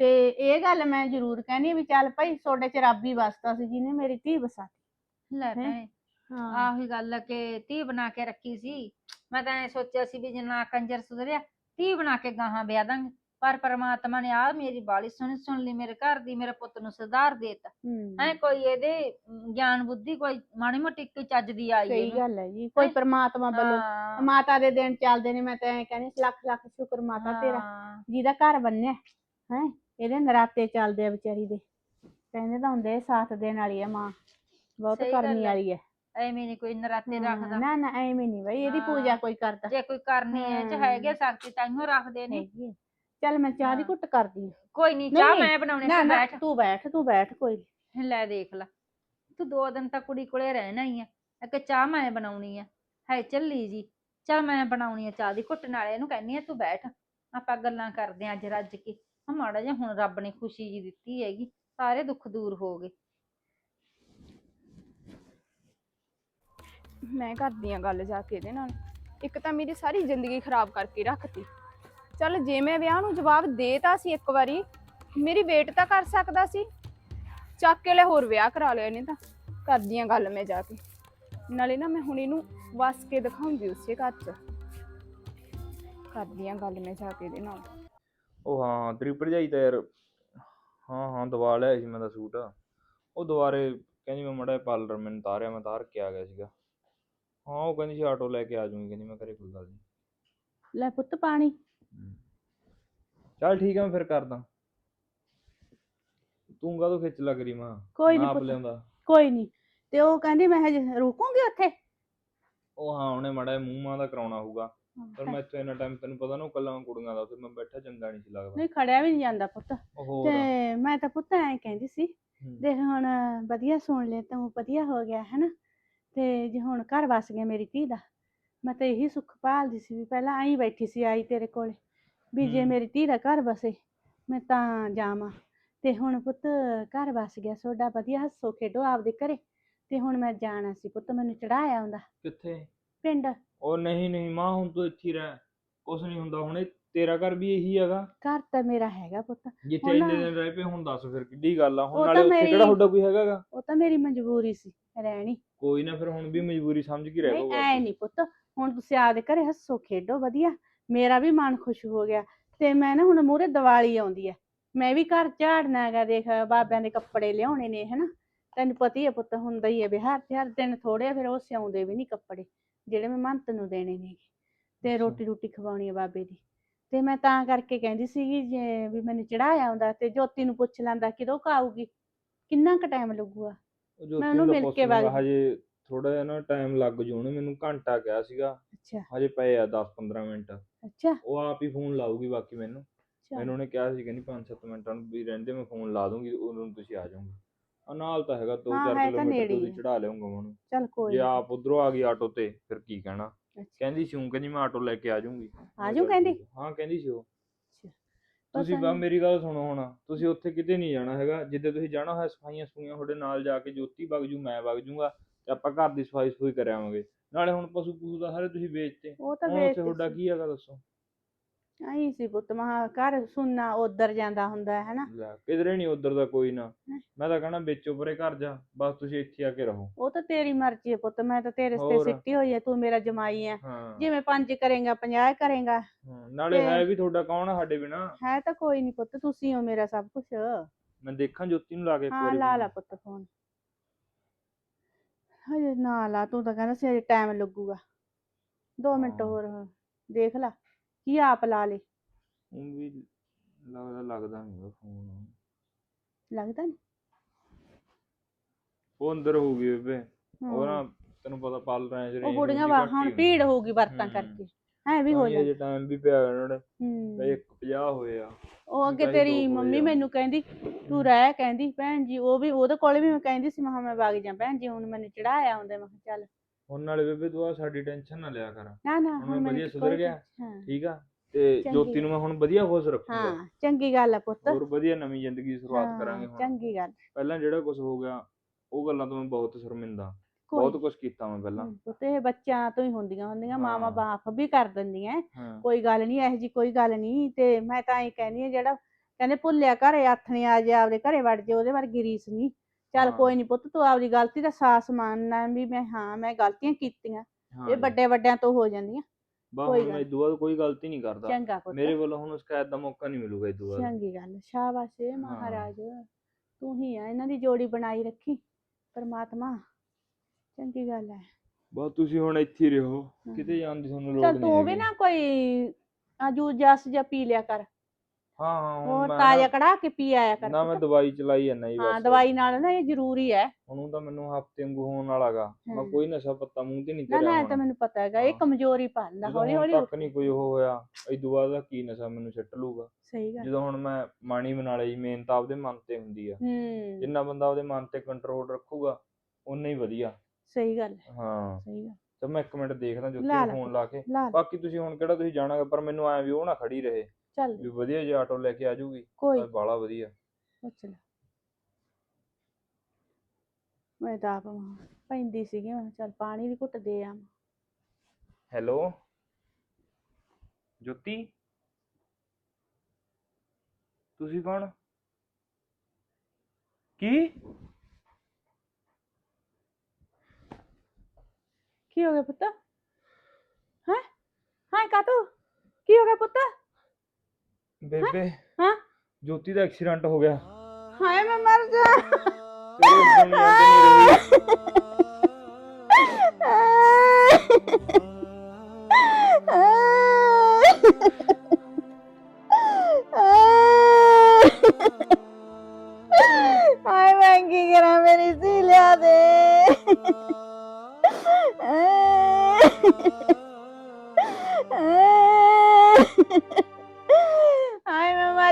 ਤੇ ਇਹ ਗੱਲ ਮੈਂ ਜ਼ਰੂਰ ਕਹਿੰਦੀ ਹਾਂ ਵੀ ਚੱਲ ਭਾਈ ਤੁਹਾਡੇ ਚ ਰੱਬ ਹੀ ਵਸਦਾ ਸੀ ਜਿਹਨੇ ਮੇਰੀ ਧੀ ਵਸਾਤੀ ਲੈ? ਭੈਣੇ ਹਾਂ। ਆਹੀ ਗੱਲ ਆ ਕਿ ਧੀ ਬਣਾ ਕੇ ਰੱਖੀ ਸੀ। ਮੈਂ ਤਾਂ ਐ ਸੋਚਿਆ ਸੀ ਵੀ ਜੇ ਨਾ ਕੰਜਰ ਸੁਧਰਿਆ ਧੀ ਬਣਾ ਕੇ ਗਾਹਾਂ ਵਿਆਹ ਦਾਂਗੇ। ਪਰ ਪਰਮਾਤਮਾ ਨੇ ਆ ਮੇਰੀ ਬਾਲੀ ਸੁਣੀ ਸੁਣ ਲਈ ਮੇਰੇ ਘਰ ਦੀ ਮੇਰੇ ਪੁੱਤ ਨੂੰ ਸੁਧਾਰ ਦੇਤਾ। ਹੈ। ਕੋਈ ਇਹਦੇ ਅਮ, ਗਿਆਨ ਬੁੱਧੀ ਕੋਈ ਮਾੜੀ ਮੋਟੀ ਕੋਈ ਚੱਜ ਦੀ ਆਈ ਸਹੀ ਇਹਨੂੰ। ਗੱਲ ਹੈ ਜੀ ਕੋਈ ਹੈਂ? ਪ੍ਰਮਾਤਮਾ ਵੱਲੋਂ ਹਾਂ, ਮਾਤਾ ਦੇ ਦਿਨ ਚੱਲਦੇ ਨੇ ਮੈਂ ਤਾਂ ਐਂ ਕਹਿੰਦੀ ਲੱਖ ਲੱਖ ਸ਼ੁਕਰ ਮਾਤਾ ਤੇਰਾ ਹਾਂ, ਜਿਹਦਾ ਘਰ ਬੰਨਿਆ ਹੈ ਇਹਦੇ ਨਰਾਤੇ ਚੱਲਦੇ ਆ ਵਿਚਾਰੀ ਦੇ। ਕਹਿੰਦੇ ਤਾਂ ਹੁੰਦੇ ਸਾਥ ਦੇਣ ਵਾਲੀ ਆ ਮਾਂ ਬਹੁਤ ਸਹੀ ਗੱਲ ਕਰਨੀ ਹੈ। ਵਾਲੀ ਹੈ ਐਵੇਂ ਨਹੀਂ ਕੋਈ ਨਰਾਤੇ ਰੱਖਦਾ। ਨਾ ਨਾ ਐਵੇਂ ਨਹੀਂ ਬਈ ਇਹਦੀ ਪੂਜਾ। ਕੋਈ ਕਰਦਾ। ਜੇ ਕੋਈ ਕਰਨੀ ਹੈ ਚ ਹਾਂ। ਹੈਗੇ ਸ਼ਕਤੀ ਤਾਈਓ ਰੱਖਦੇ ਨੇ। ਹੈਗੀ। ਚੱਲ ਮੈਂ ਚਾਹ ਦੀ ਹਾਂ। ਘੁੱਟ ਕਰਦੀ ਹਾਂ ਕੋਈ ਨਹੀਂ ਚਾਹ ਨਹੀਂ, ਮੈਂ ਬਣਾਉਣੀ ਨਾ ਤੂੰ ਨਾ ਬੈਠ। ਤੂੰ ਬੈਠ ਤੂੰ ਬੈਠ ਕੋਈ ਨੀ। ਲੈ ਦੇਖ ਲੈ ਤੂੰ ਦੋ ਦਿਨ ਤਾਂ ਕੁੜੀ ਕੋਲੇ ਰਹਿਣਾ ਹੀ ਆ ਇੱਕ ਚਾਹ ਮੈਂ ਬਣਾਉਣੀ ਆ ਹੈ ਚੱਲੀ ਜੀ। ਚਲ ਮੈਂ ਬਣਾਉਣੀ ਆ ਚਾਹ ਦੀ ਘੁੱਟ ਨਾਲੇ ਇਹਨੂੰ ਕਹਿੰਨੀ ਆ ਤੂੰ ਬੈਠ। ਆਪਾਂ ਗੱਲਾਂ ਕਰਦੇ ਆਂ ਅੱਜ ਰੱਜ ਕੇ। ਆ ਮਾੜਾ ਜਿਹਾ ਹੁਣ ਰੱਬ ਨੇ ਖੁਸ਼ੀ ਜੀ ਦਿੱਤੀ ਹੈਗੀ। ਸਾਰੇ ਦੁੱਖ ਦੂਰ ਹੋ ਗਏ। ਮੈਂ ਕਰਦੀ ਆ ਗੱਲ ਜਾ ਕੇ ਇਹਦੇ ਨਾਲ। ਇੱਕ ਤਾਂ ਮੇਰੀ ਸਾਰੀ ਜ਼ਿੰਦਗੀ ਖਰਾਬ ਕਰਕੇ ਰੱਖਤੀ। ਚੱਲ ਜੇ ਮੈਂ ਵਿਆਹ ਨੂੰ ਜਵਾਬ ਦੇਤਾ ਸੀ ਇੱਕ ਵਾਰੀ, ਮੇਰੀ ਵੇਟ ਤਾਂ ਕਰ ਸਕਦਾ ਸੀ। ਚੱਕ ਕੇ ਲੈ ਹੋਰ ਵਿਆਹ ਕਰਾ ਲਿਆ ਇਹਨੇ ਤਾਂ। ਕਰਦੀ ਆ ਗੱਲ ਮੈਂ ਜਾ ਕੇ। ਨਾਲੇ ਨਾ ਮੈਂ ਹੁਣ ਇਹਨੂੰ ਵਸ ਕੇ ਦਿਖਾਉਂਗੀ ਉਸੇ ਘਰ 'ਚ। ਕਰਦੀ ਆ ਗੱਲ ਮੈਂ ਜਾ ਕੇ ਇਹਦੇ ਨਾਲ। ਉਹ ਹਾਂ, ਤੇਰੀ ਭਰਜਾਈ ਤਾਂ ਯਾਰ, ਹਾਂ ਹਾਂ, ਦਵਾ ਲਿਆ ਸੀ ਮੈਂ ਤਾਂ ਸੂਟ। ਉਹ ਦੁਬਾਰੇ ਕਹਿੰਦੀ ਮੈਂ ਮੜਾ ਪਾਰਲਰ ਮੈਨੂੰ ਤਾਰਿਆ, ਮੈਂ ਤਾਰ ਕੇ ਆ ਗਿਆ ਸੀਗਾ। ਹਾਂ ਉਹ ਕਹਿੰਦੀ ਸੀ ਆਟੋ ਲੈ ਕੇ ਆ ਜਾਊਂਗੀ ਕਹਿੰਦੀ ਮੈਂ ਘਰੇ ਕੋਈ ਗੱਲ ਨਹੀਂ ਲੈ ਪੁੱਤ ਪਾਣੀ। ਚੱਲ ਠੀਕ ਆ ਮੈਂ ਫਿਰ ਕਰਦਾ। ਤੂੰ ਕਾਹਦੋਂ ਖਿੱਚ ਲੱਗ ਰਹੀ ਮਾਂ? ਕੋਈ ਨਹੀਂ ਆਪ ਪੁੱਤ। ਲਿਆਉਂਦਾ। ਕੋਈ ਨਹੀਂ ਤੇ ਉਹ ਕਹਿੰਦੀ ਮੈਂ ਹਜੇ ਰੁਕੂੰਗੀ ਉੱਥੇ? ਉਹ ਹਾਂ ਉਹਨੇ ਮੜਾ ਮੂੰਹ ਮਾਂ ਦਾ ਕਰਾਉਣਾ ਹੋਊਗਾ। ਪਰ ਮੈਂ ਇੱਥੇ ਇੰਨਾ ਟਾਈਮ ਤੈਨੂੰ ਪਤਾ ਨਾ ਉਹ ਕੱਲਾ ਕੁੜੀਆਂ ਦਾ ਉੱਥੇ ਮੈਂ ਬੈਠਾ ਚੰਗਾ ਨਹੀਂ ਸੀ ਲੱਗਦਾ। ਨਹੀਂ ਖੜਿਆ ਵੀ ਨਹੀਂ ਜਾਂਦਾ ਪੁੱਤ। ਉਹ ਹੋਰ। ਤੇ ਮੈਂ ਤਾਂ ਪੁੱਤ ਐਂ ਕਹਿੰਦੀ ਸੀ ਹੂੰ। ਦੇਖ ਹੁਣ ਵਧੀਆ ਸੁਣ ਲੈ ਤੂੰ ਵਧੀਆ ਹੋ ਗਿਆ ਹੈਨਾ? ਤੇ ਜੇ ਹੁਣ ਘਰ ਵਸ ਗਿਆ ਮੇਰੀ ਧੀ ਦਾ ਮੈਂ ਤਾਂ ਇਹੀ ਸੁੱਖ ਭਾਲਦੀ ਸੀ ਵੀ ਪਹਿਲਾਂ ਆਈ ਬੈਠੀ ਸੀ ਆਈ ਤੇਰੇ ਕੋਲੇ ਵੀ ਜੇ। ਮੇਰੀ ਧੀ ਦਾ ਘਰ ਵਸੇ ਮੈਂ ਤਾਂ ਜਾਵਾਂ। ਤੇ ਹੁਣ ਪੁੱਤ ਘਰ ਵਸ ਗਿਆ ਤੁਹਾਡਾ ਵਧੀਆ ਹੱਸੋ ਖੇਡੋ ਆਪਦੇ ਘਰੇ ਤੇ ਹੁਣ ਮੈਂ ਜਾਣਾ ਸੀ ਪੁੱਤ ਮੈਨੂੰ ਚੜਾਇਆ ਆਉਂਦਾ। ਕਿੱਥੇ? ਪਿੰਡ। ਉਹ ਨਹੀਂ ਨਹੀਂ ਮਾਂ ਹੁਣ ਤੂੰ ਇੱਥੇ ਹੀ ਰਹਿ। ਕੁਛ ਨਹੀਂ ਹੁੰਦਾ ਹੁਣ ਇਹ ਤੇਰਾ ਘਰ ਵੀ ਇਹੀ ਹੈਗਾ। ਘਰ ਤਾਂ ਮੇਰਾ ਹੈਗਾ ਪੁੱਤ। ਜਿੱਥੇ ਹੁਣ- ਇੰਨੇ ਦਿਨ ਰਹਿ ਪਏ ਹੁਣ ਦੱਸ ਫਿਰ ਕਿੱਡੀ ਗੱਲ ਆ। ਉਹ ਹੁਣ ਤਾਂ ਨਾਲੇ ਉੱਥੇ ਮੇਰੀ- ਕਿਹੜਾ ਤੁਹਾਡਾ ਕੋਈ ਹੈਗਾਗਾ? ਉਹ ਤਾਂ ਮੇਰੀ ਮਜਬੂਰੀ ਸੀ ਰਹਿਣੀ। ਕੋਈ ਨਾ ਫਿਰ ਹੁਣ ਵੀ ਮਜਬੂਰੀ ਸਮਝ ਕੇ ਰਹਿ ਨਹੀਂ ਐ ਨਹੀਂ ਪੁੱਤ। ਹੁਣ ਤੁਸੀਂ ਆਪਦੇ ਘਰੇ ਹੱਸੋ ਖੇਡੋ ਵਧੀਆ। ਮੇਰਾ ਵੀ ਮਨ ਖੁਸ਼ ਹੋ ਗਿਆ। ਤੇ ਮੈਂ ਨਾ ਹੁਣ ਮੂਹਰੇ ਦੀਵਾਲੀ ਆਉਂਦੀ ਹੈ ਮੈਂ ਵੀ ਘਰ ਝਾੜਨਾ ਹੈਗਾ ਦੇਖ ਬਾਬਿਆਂ ਦੇ ਕੱਪੜੇ ਲਿਆਉਣੇ ਨੇ ਹਨਾ। ਤੈਨੂੰ ਪਤਾ ਹੀ ਪੁੱਤ ਹੁੰਦਾ ਹੀ ਹੈ ਵਿਹਾਰ ਤੇ ਹਰ ਦਿਨ ਥੋੜੇ ਫਿਰ ਉਹ ਸਿਆਉਂਦੇ ਵੀ ਨਹੀਂ ਕੱਪੜੇ ਜਿਹੜੇ ਮੈਂ ਮੰਤ ਨੂੰ ਦੇਣੇ ਨੇਗੇ ਤੇ। ਰੋਟੀ ਰੋਟੀ ਖਵਾਉਣੀ ਹੈ ਬਾਬੇ ਦੀ। ਤੇ ਮੈਂ ਤਾਂ ਕਰਕੇ ਕਹਿੰਦੀ ਸੀਗੀ ਜੇ ਵੀ ਮੈਨੂੰ ਚੜਾਇਆ ਆਉਂਦਾ ਤੇ ਜੋਤੀ ਨੂੰ ਪੁੱਛ ਲੈਂਦਾ ਕਿਦੋਂ ਕੁ ਆਊਗੀ ਕਿੰਨਾ ਕੁ ਟਾਈਮ ਲੱਗੂਗਾ ਉਹ ਜੋਤੀ ਉਹਨੂੰ ਮਿਲ ਕੇ ਵਗ- ਹਜੇ ਥੋੜਾ ਜਿਹਾ ਨਾ ਟਾਈਮ ਲੱਗ ਜੂ ਉਹਨੇ ਮੈਨੂੰ ਘੰਟਾ ਕਿਹਾ ਸੀਗਾ ਅੱਛਾ ਹਜੇ ਪਏ ਆ 10-15 ਮਿੰਟ ਅੱਛਾ ਉਹ ਆਪ ਹੀ ਫੋਨ ਲਾਊਗੀ ਬਾਕੀ ਮੈਨੂੰ। ਮੈਨੂੰ ਉਹਨੇ ਕਿਹਾ ਸੀ ਕਹਿੰਦੀ 5-7 ਮਿੰਟਾਂ ਨੂੰ ਵੀ ਰਹਿੰਦੇ ਮੈਂ ਫੋਨ ਲਾ ਦੂੰਗੀ ਉਦੋਂ ਤੁਸੀਂ ਆ ਜਾਓਗੇ ਆ ਨਾਲ ਤਾਂ ਹੈਗਾ 2-4 ਹਾਂ, ਹੈ ਤਾਂ ਕਿਲੋਮੀਟਰ ਨੇੜੇ ਤੋਂ ਹੀ। ਚੜਾ ਲਿਆਉਂਗਾ ਉਹਨੂੰ ਚੱਲ ਕੋਈ ਜੇ ਨੀ। ਆਪ ਉਧਰੋਂ ਆ ਗਈ ਆਟੋ ਤੇ ਫਿਰ ਕੀ ਕਹਿਣਾ। ਕਹਿੰਦੀ ਸੀ ਉਹ ਕਹਿੰਦੀ ਮੈਂ ਆਟੋ ਲੈ ਕੇ ਆ ਜਾਊਂਗੀ। ਆ ਜਾਊਂ ਕਹਿੰਦੀ? ਹਾਂ ਕਹਿੰਦੀ ਸੀ ਉਹ। ਤੁਸੀਂ ਬਾ। ਮੇਰੀ ਗੱਲ ਸੁਣੋ ਹੁਣ। ਤੁਸੀਂ ਉੱਥੇ ਕਿਤੇ ਨਹੀਂ ਜਾਣਾ ਹੈਗਾ। ਜਿੱਦੇ ਤੁਸੀਂ ਜਾਣਾ ਹੋਇਆ ਸਫਾਈਆਂ ਸਫੂਈਆਂ ਤੁਹਾਡੇ ਨਾਲ ਜਾ ਕੇ ਜੋਤੀ ਵਗ ਜੂ ਮੈਂ ਵਗ ਜੂਗਾ ਤੇ ਆਪਾਂ ਘਰ ਦੀ ਸਫ਼ਾਈ ਸਫੂਈ ਕਰ ਆਵਾਂਗੇ ਨਾਲੇ ਹੁਣ ਪਸ਼ੂ ਪਸ਼ੂ ਦਾ ਸਾਰੇ ਤੁਸੀਂ ਵੇਚਤੇ। ਉਹ ਤਾਂ ਉੱਥੇ ਤੁਹਾਡਾ ਕੀ ਹੈਗਾ ਦੱਸੋ? ਆਈ ਸੀ ਪੁੱਤ ਮਹਾ ਘਰ ਸੁਣਨਾ ਉਧਰ ਜਾਂਦਾ ਹੁੰਦਾ ਹੈ ਨਾ ਲੈ ਕਿਧਰੇ ਨਹੀਂ ਉਧਰ ਦਾ ਕੋਈ ਨਾ। ਮੈਂ ਤਾਂ ਕਹਣਾ ਵੇਚੋ ਪਰੇ ਘਰ ਜਾ ਬਸ ਤੁਸੀਂ ਇੱਥੇ ਆ ਕੇ ਰਹੋ। ਉਹ ਤਾਂ ਤੇਰੀ ਮਰਜ਼ੀ ਹੈ ਪੁੱਤ ਮੈਂ ਤਾਂ ਤੇਰੇ ਤੇ ਹੋਰ। ਸਿੱਟੀ ਹੋਈ ਹੈ ਤੂੰ ਮੇਰਾ ਜਮਾਈ ਹੈ। ਹਾਂ। ਜਿਵੇਂ ਪੰਜ ਕਰੇਗਾ 50 ਕਰੇਗਾ। ਹਾਂ, ਨਾਲੇ ਤੇ- ਹੈ ਵੀ ਤੁਹਾਡਾ ਕੌਣ ਆ ਸਾਡੇ ਬਿਨਾ? ਹੈ ਤਾਂ ਕੋਈ ਨਹੀਂ ਪੁੱਤ ਤੁਸੀਂ ਹੋ ਮੇਰਾ ਸਭ ਕੁਝ ਮੈਂ ਦੇਖਾਂ ਜੋਤੀ ਨੂੰ ਲਾ ਕੇ ਇੱਕ ਹਾਂ ਵਾਰੀ ਲਾ। ਲਾ ਪੁੱਤ ਫੋਨ। ਹਜੇ ਨਾ ਲਾ ਤੂੰ ਤਾਂ ਕਹਿੰਦਾ ਸੀ ਹਜੇ ਟਾਈਮ ਲੱਗੂਗਾ। 2 ਮਿੰਟ ਹਾਂ। ਹੋਰ ਦੇਖ ਲਾ। ਕੀ ਆਪ ਲਾ ਲੇ ਵੀ ਲੱਗਦਾ ਲੱਗਦਾ ਨਹੀਂ ਫੋਨ ਲੱਗਦਾ ਨਹੀਂ ਉਹ ਅੰਦਰ ਹੋ ਗਈ ਬੇਬੇ ਉਹ। ਨਾ ਤੈਨੂੰ ਪਤਾ ਪਾਲ ਰਹੇ ਜਿਹੜੇ ਉਹ ਬੁੜੀਆਂ ਵਾ ਹੁਣ ਭੀੜ ਹੋਊਗੀ ਵਰਤਾਂ। ਕਰਕੇ। ਐ ਵੀ ਹੋ ਜਾਂਦਾ। ਜੇ ਟਾਈਮ ਵੀ ਪਿਆ ਉਹਨਾਂ ਨੇ। ਬਈ 150 ਹੋਏ ਆ। ਉਹ ਅੱਗੇ ਤੇਰੀ ਮੰਮੀ ਮੈਨੂੰ ਕਹਿੰਦੀ ਤੂੰ ਰਹਿ ਕਹਿੰਦੀ ਭੈਣ ਜੀ ਉਹ ਵੀ ਉਹਦੇ ਕੋਲੇ ਵੀ ਮੈਂ ਕਹਿੰਦੀ ਸੀ ਮੈਂ ਕਿਹਾ ਮੈਂ ਵਗ ਜਾ ਭੈਣ ਜੀ ਹੁਣ ਮੈਨੂੰ ਚੜਾਇਆ ਹੁੰਦਾ ਮੈਂ ਚੱਲ ਹੁਣ ਨਾਲੇ ਬੇਬੇ ਤੂੰ ਆ ਸਾਡੀ ਟੈਨਸ਼ਨ ਨਾ ਲਿਆ ਕਰ। ਨਾ ਨਾ ਹੁਣ ਹੁਣ ਮੈਂ ਮੈਨੂੰ ਵਧੀਆ ਸੁਧਰ ਗਿਆ ਹਾਂ। ਠੀਕ ਆ? ਤੇ ਜੋਤੀ ਨੂੰ ਮੈਂ ਹੁਣ ਵਧੀਆ ਖੁਸ਼ ਰੱਖੂਗਾ। ਹਾਂ ਚੰਗੀ ਗੱਲ ਆ ਪੁੱਤ। ਹੋਰ ਵਧੀਆ ਨਵੀਂ ਜ਼ਿੰਦਗੀ ਦੀ ਸ਼ੁਰੂਆਤ ਕਰਾਂਗੇ ਹੁਣ। ਚੰਗੀ ਗੱਲ। ਪਹਿਲਾਂ ਜਿਹੜਾ ਕੁਝ ਹੋ ਗਿਆ ਉਹ ਗੱਲਾਂ ਤੋਂ ਮੈਂ ਬਹੁਤ ਸ਼ਰਮਿੰਦਾ। ਬਹੁਤ ਕੁਝ ਕੀਤਾ ਮੈਂ ਪਹਿਲਾਂ। ਪੁੱਤ ਇਹ ਬੱਚਿਆਂ ਤੋਂ ਹੀ ਹੁੰਦੀਆਂ ਹੁੰਦੀਆਂ ਹਾਂ। ਬਾਪ ਵੀ ਕਰ ਦਿੰਦੀਆਂ ਕੋਈ ਗੱਲ ਨਹੀਂ ਇਹੋ ਜੀ ਕੋਈ ਗੱਲ ਨਹੀਂ ਤੇ ਮੈਂ ਤਾਂ ਇਹ ਕਹਿੰਦੀ ਆ ਜਿਹੜਾ ਕਹਿੰਦੇ ਭੁੱਲਿਆ ਘਰੇ ਆਥਣੇ ਆ ਜਾ ਆਪਦੇ ਘਰੇ ਵੜ ਜੇ ਉਹਦੇ ਵਰਗੀ ਰੀਸ ਨਹੀਂ। ਚੱਲ। ਕੋਈ ਨਹੀਂ ਪੁੱਤ ਤੂੰ ਆਪਦੀ ਗਲਤੀ ਦਾ ਸਾਹਸ ਮੰਨਣਾ ਵੀ ਮੈਂ ਹਾਂ ਮੈਂ ਗਲਤੀਆਂ ਕੀਤੀਆਂ। ਹਾਂ ਇਹ ਜੀ। ਵੱਡੇ ਵੱਡਿਆਂ ਤੋਂ ਹੋ ਜਾਂਦੀਆਂ। ਬਸ ਕੋਈ ਹੁਣ ਮੈਂ ਗੱਲ ਇਦੋਂ ਬਾਅਦ ਕੋਈ ਗਲਤੀ ਨਹੀਂ ਕਰਦਾ। ਚੰਗਾ ਪੁੱਤ। ਮੇਰੇ ਵੱਲੋਂ ਹੁਣ ਸ਼ਿਕਾਇਤ ਦਾ ਮੌਕਾ ਨਹੀਂ ਮਿਲੂਗਾ ਇਦੋਂ ਬਾਅਦ। ਚੰਗੀ ਗੱਲ ਸ਼ਾਬਾਸ਼ ਏ ਮਹਾਰਾਜ। ਤੂੰ ਹੀ ਆ ਇਹਨਾਂ ਦੀ ਜੋੜੀ ਬਣਾਈ ਰੱਖੀ ਪਰਮਾਤਮਾ। ਚੰਗੀ ਗੱਲ ਹੈ ਬਸ ਤੁਸੀਂ ਹੁਣ ਇੱਥੇ ਹੀ ਰਹੋ। ਕਿਤੇ ਜਾਣ ਦੀ ਤੁਹਾਨੂੰ ਲੋੜ ਚੱਲ ਨਹੀਂ ਤੂੰ ਵੀ ਹੈਗੀ। ਨਾ ਕੋਈ ਆਜੂ ਜਸ ਜਾਂ ਪੀ ਲਿਆ ਕਰ। ਹਾਂ ਮੈਂ ਤਾਜ਼ਾ ਕੜਾ ਕੇ ਪੀ ਆਇਆ ਕਰ ਨਾ ਮੈਂ ਪੁੱਤ। ਦਵਾਈ ਚਲਾਈ ਜਾਂਦਾ ਜੀ ਹਾਂ ਬਸ। ਦਵਾਈ ਨਾਲ ਨਾ ਇਹ ਜ਼ਰੂਰੀ ਹੈ। ਹੁਣ ਉਹ ਤਾਂ ਮੈਨੂੰ ਹਫ਼ਤੇ ਵਾਂਗੂ ਹੋਣ ਵਾਲਾਗਾ ਮੈਂ ਹਾਂ। ਕੋਈ ਨਸ਼ਾ ਪੱਤਾ ਮੂੰਹ ਤੇ ਨਹੀਂ ਨਾ ਤੇਰਾ ਨਾ ਇਹ ਤਾਂ ਮੈਨੂੰ ਪਤਾ ਹੈਗਾ ਇਹ ਹਾਂ। ਕਮਜ਼ੋਰੀ ਪਾਉਂਦਾ ਹੌਲੀ ਹੌਲੀ ਤੱਕ ਨਹੀਂ ਕੋਈ ਉਹ ਹੋਇਆ ਇਦੋਂ ਬਾਅਦ ਦਾ ਕੀ ਨਸ਼ਾ ਮੈਨੂੰ ਛੱਟ ਲੂਗਾ। ਸਹੀ ਗੱਲ। ਜਦੋਂ ਹੁਣ ਮੈਂ ਮਾਣੀ ਬਣਾ ਲਈ ਮੇਨ ਤਾਂ ਆਪਦੇ ਮਨ ਤੇ ਹੁੰਦੀ ਆ। ਹੂੰ। ਜਿੰਨਾ ਬੰਦਾ ਉਹਦੇ ਮਨ ਤੇ ਕੰਟਰੋਲ ਰੱਖੂਗਾ ਉਨਾ ਹੀ ਵਧੀਆ। ਸਹੀ ਗੱਲ ਹੈ, ਹਾਂ। ਸਹੀ ਗੱਲ। ਤੇ ਮੈਂ ਇੱਕ ਮਿੰਟ ਦੇਖਦਾ ਜੋਤੀ ਲਾ ਨੂੰ ਲਾ ਫੋਨ ਲਾ ਕੇ। ਲਾ ਲਾ, ਬਾਕੀ ਤੁਸੀਂ ਹੁਣ ਕਿਹੜਾ ਤੁਸੀਂ ਜਾਣਾਗਾ ਪਰ ਮੈਨੂੰ ਐ ਵੀ ਉਹ ਨਾ ਖੜੀ ਰਹੇ। ਚੱਲ ਵੀ ਵਧੀਆ ਜਿਹਾ ਆਟੋ ਲੈ ਕੇ ਆ ਜਾਊਗੀ ਕੋਈ ਬਾਲਾ ਵਧੀਆ। ਪੁੱਛ ਲੈ। ਮੈਂ ਤਾਂ ਆਪ ਪੈਂਦੀ ਸੀਗੀ ਮੈਂ ਕਿਹਾ ਚੱਲ ਪਾਣੀ ਦੀ ਘੁੱਟ ਦੇ ਆ ਹੈਲੋ? ਜੋਤੀ? ਤੁਸੀਂ ਕੌਣ? ਕੀ? ਕੀ ਹੋ ਗਿਆ ਪੁੱਤ? ਹੈ? ਹਾਂ ਕਾਤੂ? ਕੀ ਹੋ ਗਿਆ ਪੁੱਤ? ਬੇਬੇ। ਹਾਂ? ਜੋਤੀ ਦਾ ਐਕਸੀਡੈਂਟ ਹੋ ਗਿਆ। ਹਾਏ ਮੈਂ ਮਰ ਜਾ। ਤੇਰੇ ਦੁਨੀਆ ਤੇ ਨਹੀਂ ਰਹੀ ਹਾਏ ਮੈਂ ਕੀ ਕਰਾਂ? ਮੇਰੀ ਸੀ ਲਿਆ ਦੇ।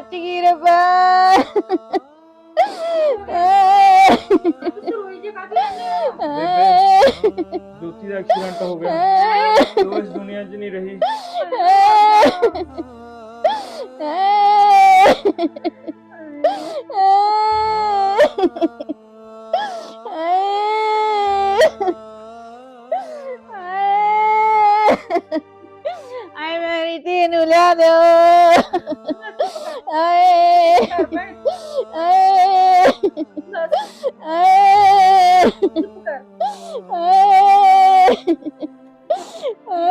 ਮੱਚ ਗਈ ਰੱਬਾ ਰੋਈ ਜੇ ਕਾਹਦੀ ਜੋਤੀ ਦਾ ਐਕਸੀਡੈਂਟ ਹੋ ਗਿਆ। ਤੂੰ ਇਸ ਦੁਨੀਆ 'ਚ ਨਹੀਂ ਰਹੀ। ਆਏ ਮੇਰੀ ਧੀ ਨੂੰ ਲਿਆ ਦਿਓ। ਆਏ।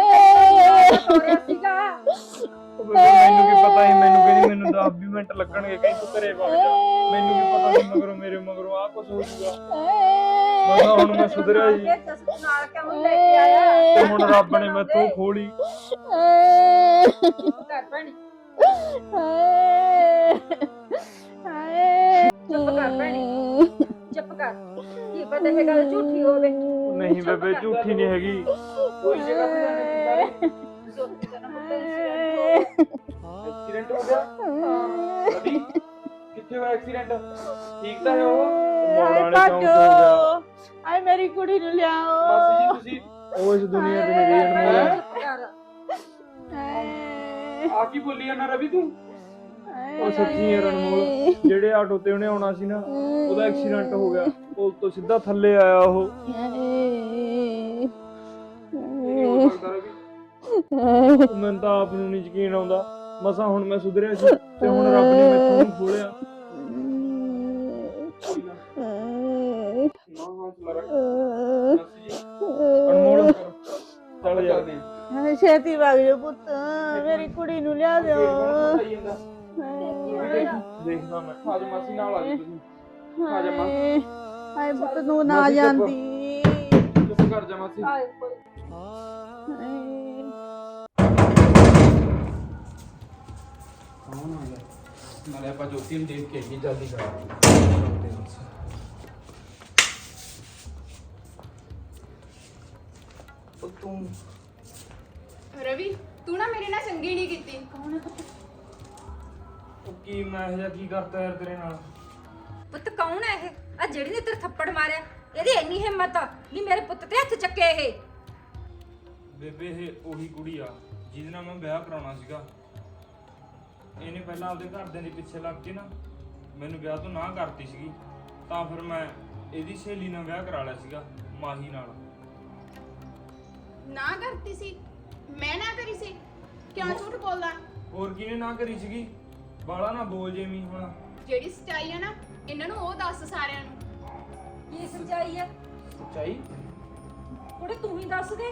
ਤੋਰਿਆ ਸੀਗਾ ਉਹ ਬੇਬੇ ਮੈਨੂੰ ਕੀ ਪਤਾ ਸੀ ਮੈਨੂੰ ਕਹਿੰਦੀ ਮੈਨੂੰ ਤਾਂ 20 ਮਿੰਟ ਲੱਗਣਗੇ ਕਹੀਂ ਤੂੰ ਘਰੇ ਵਗ ਜਾ ਮੈਨੂੰ ਕੀ ਪਤਾ ਸੀ ਮਗਰੋਂ ਮੇਰੇ ਮਗਰੋਂ ਆ ਕੁਝ ਹੋ ਜਾਊਗਾ ਮੈਂ ਕਿਹਾ ਹੁਣ ਮੈਂ ਸੁਧਰਿਆ ਜੀ ਨਾਲ ਕਿਉਂ ਲੈ ਕੇ ਆਇਆ ਤੇ ਹੁਣ ਰੱਬ ਨੇ ਮੈਥੋਂ ਖੋਲੀ। ਚੁੱਪ ਕਰ ਭੈਣ ਚੁੱਪ ਕਰ ਭੈਣੇ ਚੁੱਪ ਕਰ ਕੀ ਪਤਾ ਇਹ ਗੱਲ ਝੂਠੀ ਹੋਵੇ ਨਹੀਂ ਬੇਬੇ ਝੂਠੀ ਨਹੀਂ ਹੈਗੀ ਕੋਈ ਜਗ੍ਹਾ ਤੇ ਜਾਣੇ ਸੀ ਸਾਰੇ ਐਕਸੀਡੈਂਟ ਹੋ ਗਿਆ ਰਵੀ ਕਿੱਥੇ ਹੋਇਆ ਐਕਸੀਡੈਂਟ ਠੀਕ ਤਾਂ ਹੈ ਉਹ ਮੌਲਾਣੇ ਹਾਏ ਚੌਂਕ 'ਚ ਹੋ ਗਿਆ ਭਾਜੋ ਆਏ ਮੇਰੀ ਕੁੜੀ ਨੂੰ ਲਿਆਓ ਮਾਸੀ ਜੀ ਤੁਸੀਂ ਉਹ ਇਸ ਦੁਨੀਆ ਤੇ ਨਹੀਂ ਰਹੀ ਅਨਮੋਲ ਹਾਏ, ਆ ਕੀ ਬੋਲੀ ਜਾਂਦਾ ਰਵੀ ਤੂੰ? ਉਹ ਸੱਚੀ ਹੈ ਅਨਮੋਲ ਜਿਹੜੇ ਆਟੋ ਤੇ ਉਹਨੇ ਆਉਣਾ ਸੀ ਨਾ ਉਹਦਾ ਐਕਸੀਡੈਂਟ ਹੋ ਗਿਆ। ਪੁਲ ਤੋਂ ਸਿੱਧਾ ਥੱਲੇ ਆਇਆ ਉਹ। ਮੈਨੂੰ ਤਾਂ ਆਪ ਨੂੰ ਨਹੀਂ ਯਕੀਨ ਆਉਂਦਾ। ਮਸਾਂ ਹੁਣ ਮੈਂ ਸੁਧਰਿਆ ਸੀ ਤੇ ਹੁਣ ਰੱਬ ਨੇ ਮੈਥੋਂ ਨੂੰ ਖੋਲਿਆ। ਅਨਮੋਲ ਚੱਲ ਯਾਰ। ਹਾਏ, ਛੇਤੀ ਵਗ ਜਾ ਪੁੱਤ। ਮੇਰੀ ਕੁੜੀ ਨੂੰ ਲਿਆ ਦਿਓ। ਦੇਖਦਾ ਮੈਂ। ਆ ਜਾ ਮਾਸੀ ਨਾਲ ਆ ਜਾ ਤੁਸੀਂ ਆ ਜਾ ਮਾਂ। ਹਾਏ। ਹਾਏ ਪੁੱਤ ਨੂੰ ਨਾ ਮਾਸੀ ਚੁੱਪ। ਜਾਂਦੀ। ਚੁੱਪ ਕਰ ਜਾ ਮਾਸੀ। ਹਾਏ। ਕੌਣ ਆ ਗਿਆ? ਨਾਲੇ ਆਪਾਂ ਜੋਤੀ ਨੂੰ ਦੇਖ ਕੇ ਆਈਏ ਜਲਦੀ ਕਰ ਉਹ ਤੂੰ ਰਵੀ ਤੂੰ ਨਾ ਮੇਰੇ ਨਾਲ ਚੰਗੀ ਨਹੀਂ ਕੀਤੀ। ਉਹ ਕੀ ਮੈਂ ਇਹ ਜਿਹਾ ਕੀ ਕਰਤਾ ਯਾਰ ਤੇਰੇ ਨਾਲ? ਪੁੱਤ ਕੌਣ ਹੈ ਇਹ? ਆ ਜਿਹੜੀ ਨੇ ਤੇਰੇ ਥੱਪੜ ਮਾਰਿਆ ਇਹਦੀ ਇੰਨੀ ਹਿੰਮਤ ਆ ਵੀ ਮੇਰੇ ਪੁੱਤ ਤੇ ਹੱਥ ਚੱਕੇ ਇਹ। ਬੇਬੇ ਇਹ ਉਹੀ ਕੁੜੀ ਆ ਜਿਹਦੇ ਨਾਲ ਮੈਂ ਵਿਆਹ ਕਰਾਉਣਾ ਸੀਗਾ। ਇਹਨੇ ਪਹਿਲਾਂ ਆਪਦੇ ਘਰਦਿਆਂ ਦੇ ਪਿੱਛੇ ਲੱਗ ਕੇ ਨਾ ਮੈਨੂੰ ਵਿਆਹ ਤੋਂ ਨਾ ਕਰਤੀ ਸੀਗੀ। ਤਾਂ ਫਿਰ ਮੈਂ ਇਹਦੀ ਸਹੇਲੀ ਨਾਲ ਵਿਆਹ ਕਰਾ ਲਿਆ ਸੀਗਾ ਮਾਹੀ ਨਾਲ। ਨਾ ਕਰਤੀ ਸੀ? ਮੈਂ ਨਾ ਕਰੀ ਸੀ। ਕਿਉਂ ਝੂਠ ਬੋਲਦਾ? ਹੋਰ ਕਿਹਨੇ ਨਾ ਕਰੀ ਸੀਗੀ? ਬਾਲਾ ਨਾ ਬੋਲ ਜੇਮੀ ਹੁਣ ਜਿਹੜੀ ਸਚਾਈ ਆ ਨਾ ਇਹਨਾਂ ਨੂੰ ਉਹ ਦੱਸ ਸਾਰਿਆਂ ਨੂੰ। ਕੀ ਸੱਚਾਈ ਆ? ਸੱਚਾਈ? ਕੁੜੇ ਤੂੰ ਹੀ ਦੱਸ ਦੇ।